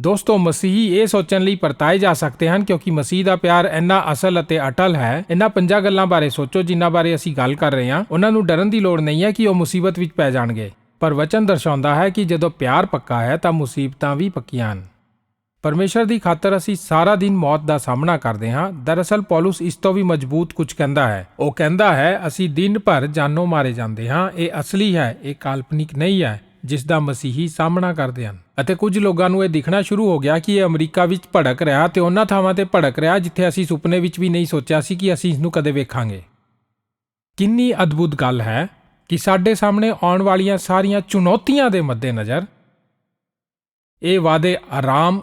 ਦੋਸਤੋ, ਮਸੀਹੀ ਇਹ ਸੋਚਣ ਲਈ ਪਰਤਾਏ ਜਾ ਸਕਦੇ ਹਨ ਕਿਉਂਕਿ ਮਸੀਹ ਦਾ ਪਿਆਰ ਇੰਨਾ ਅਸਲ ਅਤੇ ਅਟਲ ਹੈ। ਇਹਨਾਂ ਪੰਜਾਂ ਗੱਲਾਂ ਬਾਰੇ ਸੋਚੋ, ਜਿਨ੍ਹਾਂ ਬਾਰੇ ਅਸੀਂ ਗੱਲ ਕਰ ਰਹੇ ਹਾਂ। ਉਹਨਾਂ ਨੂੰ ਡਰਨ ਦੀ ਲੋੜ ਨਹੀਂ ਹੈ ਕਿ ਉਹ ਮੁਸੀਬਤ ਵਿੱਚ ਪੈ ਜਾਣਗੇ। ਪਰ ਵਚਨ ਦਰਸਾਉਂਦਾ ਹੈ ਕਿ ਜਦੋਂ ਪਿਆਰ ਪੱਕਾ ਹੈ, ਤਾਂ ਮੁਸੀਬਤਾਂ ਵੀ ਪੱਕੀਆਂ ਹਨ। ਪਰਮੇਸ਼ਰ ਦੀ ਖਾਤਰ ਅਸੀਂ ਸਾਰਾ ਦਿਨ ਮੌਤ ਦਾ ਸਾਹਮਣਾ ਕਰਦੇ ਹਾਂ। ਦਰਅਸਲ, ਪੌਲਸ ਇਸ ਤੋਂ ਵੀ ਮਜ਼ਬੂਤ ਕੁਝ ਕਹਿੰਦਾ ਹੈ। ਉਹ ਕਹਿੰਦਾ ਹੈ, ਅਸੀਂ ਦਿਨ ਭਰ ਜਾਨੋਂ ਮਾਰੇ ਜਾਂਦੇ ਹਾਂ। ਇਹ ਅਸਲੀ ਹੈ, ਇਹ ਕਾਲਪਨਿਕ ਨਹੀਂ ਹੈ। ਜਿਸ ਦਾ ਮਸੀਹੀ ਸਾਹਮਣਾ ਕਰਦੇ ਹਨ। ਅਤੇ ਕੁਝ ਲੋਕਾਂ ਨੂੰ ਇਹ ਦਿਖਣਾ ਸ਼ੁਰੂ ਹੋ ਗਿਆ ਕਿ ਇਹ ਅਮਰੀਕਾ ਵਿੱਚ ਭੜਕ ਰਿਹਾ ਤੇ ਉਹਨਾਂ ਥਾਵਾਂ ਤੇ ਭੜਕ ਰਿਹਾ ਜਿੱਥੇ ਅਸੀਂ ਸੁਪਨੇ ਵਿੱਚ ਵੀ ਨਹੀਂ ਸੋਚਿਆ ਸੀ ਕਿ ਅਸੀਂ ਇਸ ਨੂੰ ਕਦੇ ਵੇਖਾਂਗੇ। ਕਿੰਨੀ ਅਦਭੁਤ ਗੱਲ ਹੈ ਕਿ ਸਾਡੇ ਸਾਹਮਣੇ ਆਉਣ ਵਾਲੀਆਂ ਸਾਰੀਆਂ ਚੁਣੌਤੀਆਂ ਦੇ ਮੱਦੇਨਜ਼ਰ ਇਹ ਵਾਅਦੇ ਆਰਾਮ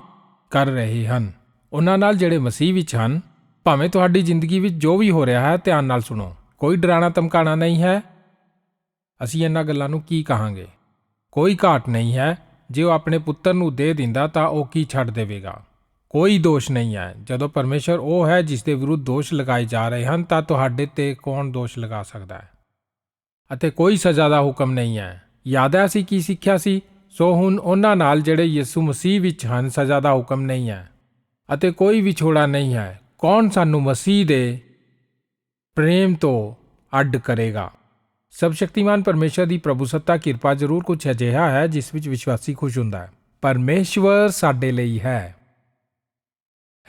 ਕਰ ਰਹੇ ਹਨ। ਉਹਨਾਂ ਨਾਲ ਜਿਹੜੇ ਮਸੀਹ ਵਿੱਚ ਹਨ, ਭਾਵੇਂ ਤੁਹਾਡੀ ਜ਼ਿੰਦਗੀ ਵਿੱਚ ਜੋ ਵੀ ਹੋ ਰਿਹਾ ਹੈ, ਧਿਆਨ ਨਾਲ ਸੁਣੋ। ਕੋਈ ਡਰਾਣਾ ਧਮਕਾਣਾ ਨਹੀਂ ਹੈ। ਅਸੀਂ ਇਹਨਾਂ ਗੱਲਾਂ ਨੂੰ ਕੀ ਕਹਾਂਗੇ? ਕੋਈ ਘਾਟ ਨਹੀਂ ਹੈ, ਜੇ ਉਹ ਆਪਣੇ ਪੁੱਤਰ ਨੂੰ ਦੇ ਦਿੰਦਾ ਤਾਂ ਉਹ ਕੀ ਛੱਡ ਦੇਵੇਗਾ? ਕੋਈ ਦੋਸ਼ ਨਹੀਂ ਹੈ। ਜਦੋਂ ਪਰਮੇਸ਼ਰ ਉਹ ਹੈ ਜਿਸ ਦੇ ਵਿਰੁੱਧ ਦੋਸ਼ ਲਗਾਏ ਜਾ ਰਹੇ ਹਨ, ਤਾਂ ਤੁਹਾਡੇ ਤੇ ਕੌਣ ਦੋਸ਼ ਲਗਾ ਸਕਦਾ ਹੈ? ਅਤੇ ਕੋਈ ਸਜ਼ਾ ਦਾ ਹੁਕਮ ਨਹੀਂ ਹੈ। ਯਾਦ ਹੈ ਸੀ ਕੀ ਸਿੱਖਿਆ ਸੀ? ਸੋ ਹੁਣ ਉਹਨਾਂ ਨਾਲ ਜਿਹੜੇ ਯਿਸੂ ਮਸੀਹ ਵਿੱਚ ਹਨ, ਸਜ਼ਾ ਦਾ ਹੁਕਮ ਨਹੀਂ ਹੈ। ਅਤੇ ਕੋਈ ਵਿਛੋੜਾ ਨਹੀਂ ਹੈ। ਕੌਣ ਸਾਨੂੰ ਮਸੀਹ ਦੇ ਪ੍ਰੇਮ ਤੋਂ ਅੱਡ ਕਰੇਗਾ? ਸਭ ਸ਼ਕਤੀਮਾਨ ਪਰਮੇਸ਼ਰ ਦੀ ਪ੍ਰਭੂਸੱਤਾ ਕਿਰਪਾ ਜ਼ਰੂਰ ਕੁਝ ਅਜਿਹਾ ਹੈ ਜਿਸ ਵਿੱਚ ਵਿਸ਼ਵਾਸੀ ਖੁਸ਼ ਹੁੰਦਾ ਹੈ। ਪਰਮੇਸ਼ਵਰ ਸਾਡੇ ਲਈ ਹੈ।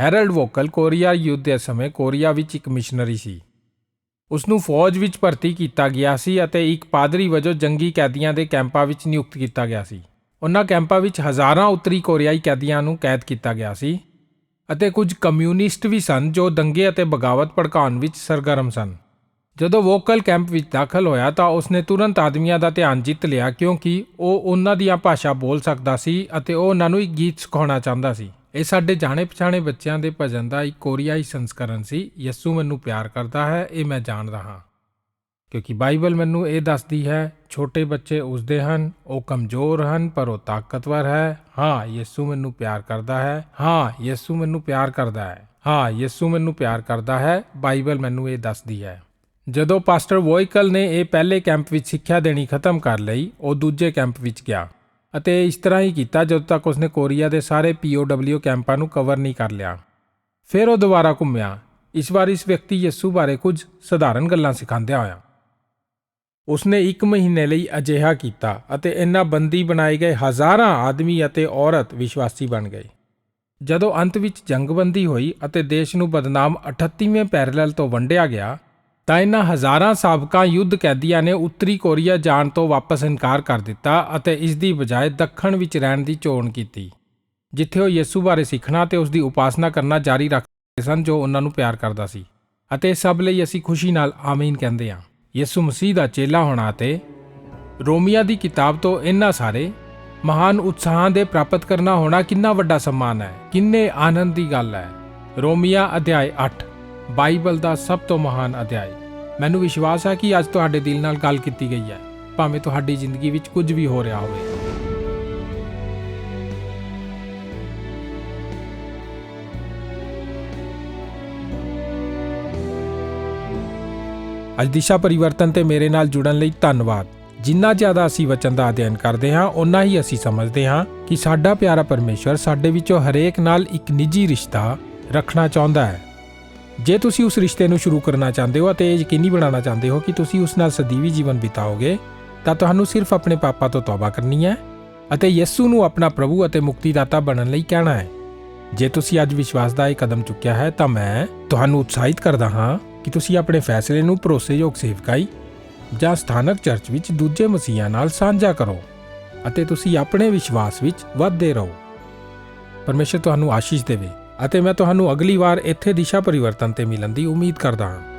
ਹੈਰਲਡ ਵੋਕਲ ਕੋਰੀਆ ਯੁੱਧ ਦੇ ਸਮੇਂ ਕੋਰੀਆ ਵਿੱਚ ਇੱਕ ਮਿਸ਼ਨਰੀ ਸੀ। ਉਸ ਨੂੰ ਫੌਜ ਵਿੱਚ ਭਰਤੀ ਕੀਤਾ ਗਿਆ ਸੀ ਅਤੇ ਇੱਕ ਪਾਦਰੀ ਵਜੋਂ ਜੰਗੀ ਕੈਦੀਆਂ ਦੇ ਕੈਂਪਾਂ ਵਿੱਚ ਨਿਯੁਕਤ ਕੀਤਾ ਗਿਆ ਸੀ। ਉਹਨਾਂ ਕੈਂਪਾਂ ਵਿੱਚ ਹਜ਼ਾਰਾਂ ਉੱਤਰੀ ਕੋਰੀਆਈ ਕੈਦੀਆਂ ਨੂੰ ਕੈਦ ਕੀਤਾ ਗਿਆ ਸੀ ਅਤੇ ਕੁਝ ਕਮਿਊਨਿਸਟ ਵੀ ਸਨ ਜੋ ਦੰਗੇ ਅਤੇ ਬਗਾਵਤ ਭੜਕਾਉਣ ਵਿੱਚ ਸਰਗਰਮ ਸਨ। ਜਦੋਂ ਵੋਕਲ ਕੈਂਪ ਵਿੱਚ ਦਾਖਲ ਹੋਇਆ ਤਾਂ ਉਸਨੇ ਤੁਰੰਤ ਆਦਮੀਆਂ ਦਾ ਧਿਆਨ ਜਿੱਤ ਲਿਆ ਕਿਉਂਕਿ ਉਹ ਉਹਨਾਂ ਦੀਆਂ ਭਾਸ਼ਾ ਬੋਲ ਸਕਦਾ ਸੀ ਅਤੇ ਉਹ ਉਹਨਾਂ ਨੂੰ ਇੱਕ ਗੀਤ ਸਿਖਾਉਣਾ ਚਾਹੁੰਦਾ ਸੀ। ਇਹ ਸਾਡੇ ਜਾਣੇ ਪਛਾਣੇ ਬੱਚਿਆਂ ਦੇ ਭਜਨ ਦਾ ਇੱਕ ਕੋਰੀਆਈ ਸੰਸਕਰਨ ਸੀ। ਯਿਸੂ ਮੈਨੂੰ ਪਿਆਰ ਕਰਦਾ ਹੈ, ਇਹ ਮੈਂ ਜਾਣਦਾ ਹਾਂ। ਕਿਉਂਕਿ ਬਾਈਬਲ ਮੈਨੂੰ ਇਹ ਦੱਸਦੀ ਹੈ, ਛੋਟੇ ਬੱਚੇ ਉਸਦੇ ਹਨ, ਉਹ ਕਮਜ਼ੋਰ ਹਨ, ਪਰ ਉਹ ਤਾਕਤਵਰ ਹੈ। ਹਾਂ, ਯਿਸੂ ਮੈਨੂੰ ਪਿਆਰ ਕਰਦਾ ਹੈ। ਹਾਂ, ਯਿਸੂ ਮੈਨੂੰ ਪਿਆਰ ਕਰਦਾ ਹੈ। ਹਾਂ, ਯਿਸੂ ਮੈਨੂੰ ਪਿਆਰ ਕਰਦਾ ਹੈ। ਬਾਈਬਲ ਮੈਨੂੰ ਇਹ ਦੱਸਦੀ ਹੈ। ਜਦੋਂ ਪਾਸਟਰ ਵੋਇਕਲ ਨੇ ਇਹ ਪਹਿਲੇ ਕੈਂਪ ਵਿੱਚ ਸਿੱਖਿਆ ਦੇਣੀ ਖਤਮ ਕਰ ਲਈ, ਉਹ ਦੂਜੇ ਕੈਂਪ ਵਿੱਚ ਗਿਆ ਅਤੇ ਇਸ ਤਰ੍ਹਾਂ ਹੀ ਕੀਤਾ ਜਦੋਂ ਤੱਕ ਉਸਨੇ ਕੋਰੀਆ ਦੇ ਸਾਰੇ ਪੀਓਡਬਲਿਊ ਕੈਂਪਾਂ ਨੂੰ ਕਵਰ ਨਹੀਂ ਕਰ ਲਿਆ। ਫਿਰ ਉਹ ਦੁਬਾਰਾ ਘੁੰਮਿਆ। ਇਸ ਵਾਰ ਇਸ ਵਿਅਕਤੀ ਯਿਸੂ ਬਾਰੇ ਕੁਝ ਸਧਾਰਨ ਗੱਲਾਂ ਸਿਖਾਉਂਦਿਆਂ ਹੋਇਆ। ਉਸਨੇ ਇੱਕ ਮਹੀਨੇ ਲਈ ਅਜਿਹਾ ਕੀਤਾ ਅਤੇ ਇਹਨਾਂ ਬੰਦੀ ਬਣਾਏ ਗਏ ਹਜ਼ਾਰਾਂ ਆਦਮੀ ਅਤੇ ਔਰਤ ਵਿਸ਼ਵਾਸੀ ਬਣ ਗਏ। ਜਦੋਂ ਅੰਤ ਵਿੱਚ ਜੰਗਬੰਦੀ ਹੋਈ ਅਤੇ ਦੇਸ਼ ਨੂੰ ਬਦਨਾਮ 38ਵੇਂ ਪੈਰਲਲ ਤੋਂ ਵੰਡਿਆ ਗਿਆ ਤਾਂ ਇਹਨਾਂ ਹਜ਼ਾਰਾਂ ਸਾਬਕਾ ਯੁੱਧ ਕੈਦੀਆਂ ਨੇ ਉੱਤਰੀ ਕੋਰੀਆ ਜਾਣ ਤੋਂ ਵਾਪਸ ਇਨਕਾਰ ਕਰ ਦਿੱਤਾ ਅਤੇ ਇਸ ਦੀ ਬਜਾਏ ਦੱਖਣ ਵਿੱਚ ਰਹਿਣ ਦੀ ਚੋਣ ਕੀਤੀ, ਜਿੱਥੇ ਉਹ ਯਿਸੂ ਬਾਰੇ ਸਿੱਖਣਾ ਤੇ ਉਸ ਦੀ ਉਪਾਸਨਾ ਕਰਨਾ ਜਾਰੀ ਰੱਖਦੇ ਸਨ ਜੋ ਉਹਨਾਂ ਨੂੰ ਪਿਆਰ ਕਰਦਾ ਸੀ, ਅਤੇ ਸਭ ਲਈ ਅਸੀਂ ਖੁਸ਼ੀ ਨਾਲ ਆਮੀਨ ਕਹਿੰਦੇ ਹਾਂ। ਯਿਸੂ ਮਸੀਹ ਦਾ ਚੇਲਾ ਹੋਣਾ ਤੇ ਰੋਮੀਆ ਦੀ ਕਿਤਾਬ ਤੋਂ ਇੰਨਾ ਸਾਰੇ ਮਹਾਨ ਉਤਸ਼ਾਹ ਦੇ ਪ੍ਰਾਪਤ ਕਰਨਾ ਹੋਣਾ ਕਿੰਨਾ ਵੱਡਾ ਸਨਮਾਨ ਹੈ, ਕਿੰਨੇ ਆਨੰਦ ਦੀ ਗੱਲ ਹੈ। ਰੋਮੀਆ ਅਧਿਆਇ 8 ਬਾਈਬਲ ਦਾ ਸਭ ਤੋਂ ਮਹਾਨ ਅਧਿਆਇ। ਮੈਨੂੰ ਵਿਸ਼ਵਾਸ ਹੈ ਕਿ ਅੱਜ ਤੁਹਾਡੇ ਦਿਲ ਨਾਲ ਗੱਲ ਕੀਤੀ ਗਈ ਹੈ, ਭਾਵੇਂ ਤੁਹਾਡੀ ਜ਼ਿੰਦਗੀ ਵਿੱਚ ਕੁਝ ਵੀ ਹੋ ਰਿਹਾ ਹੋਵੇ। ਅੱਜ ਦਿਸ਼ਾ ਪਰਿਵਰਤਨ ਤੇ ਮੇਰੇ ਨਾਲ ਜੁੜਨ ਲਈ ਧੰਨਵਾਦ। ਜਿੰਨਾ ਜ਼ਿਆਦਾ ਅਸੀਂ ਵਚਨ ਦਾ ਅਧਿਐਨ ਕਰਦੇ ਹਾਂ ਉਨਾ ਹੀ ਅਸੀਂ ਸਮਝਦੇ ਹਾਂ ਕਿ ਸਾਡਾ ਪਿਆਰਾ ਪਰਮੇਸ਼ਵਰ ਸਾਡੇ ਵਿੱਚੋਂ ਹਰੇਕ ਨਾਲ ਇੱਕ ਨਿੱਜੀ ਰਿਸ਼ਤਾ ਰੱਖਣਾ ਚਾਹੁੰਦਾ ਹੈ। ਜੇ ਤੁਸੀਂ ਉਸ ਰਿਸ਼ਤੇ ਨੂੰ ਸ਼ੁਰੂ ਕਰਨਾ ਚਾਹੁੰਦੇ ਹੋ ਅਤੇ ਇਹ ਯਕੀਨੀ ਬਣਾਉਣਾ ਚਾਹੁੰਦੇ ਹੋ ਕਿ ਤੁਸੀਂ ਉਸ ਨਾਲ ਸਦੀਵੀ ਜੀਵਨ ਬਿਤਾਓਗੇ, ਤਾਂ ਤੁਹਾਨੂੰ ਸਿਰਫ ਆਪਣੇ ਪਾਪਾਂ ਤੋਂ ਤੌਬਾ ਕਰਨੀ ਹੈ ਅਤੇ ਯਿਸੂ ਨੂੰ ਆਪਣਾ ਪ੍ਰਭੂ ਅਤੇ ਮੁਕਤੀਦਾਤਾ ਬਣਨ ਲਈ ਕਹਿਣਾ ਹੈ। ਜੇ ਤੁਸੀਂ ਅੱਜ ਵਿਸ਼ਵਾਸ ਦਾ ਇਹ ਕਦਮ ਚੁੱਕਿਆ ਹੈ, ਤਾਂ ਮੈਂ ਤੁਹਾਨੂੰ ਉਤਸ਼ਾਹਿਤ ਕਰਦਾ ਹਾਂ ਕਿ ਤੁਸੀਂ ਆਪਣੇ ਫੈਸਲੇ ਨੂੰ ਭਰੋਸੇਯੋਗ ਸੇਵਕਾਈ ਜਾਂ ਸਥਾਨਕ ਚਰਚ ਵਿੱਚ ਦੂਜੇ ਮਸੀਹਾਂ ਨਾਲ ਸਾਂਝਾ ਕਰੋ ਅਤੇ ਤੁਸੀਂ ਆਪਣੇ ਵਿਸ਼ਵਾਸ ਵਿੱਚ ਵਧਦੇ ਰਹੋ। ਪਰਮੇਸ਼ਰ ਤੁਹਾਨੂੰ ਆਸ਼ੀਸ਼ ਦੇਵੇ। ਅਤੇ ਮੈਂ ਤੁਹਾਨੂੰ ਅਗਲੀ ਵਾਰ ਇੱਥੇ ਦਿਸ਼ਾ ਪਰਿਵਰਤਨ ਤੇ ਮਿਲਣ ਦੀ ਉਮੀਦ ਕਰਦਾ ਹਾਂ।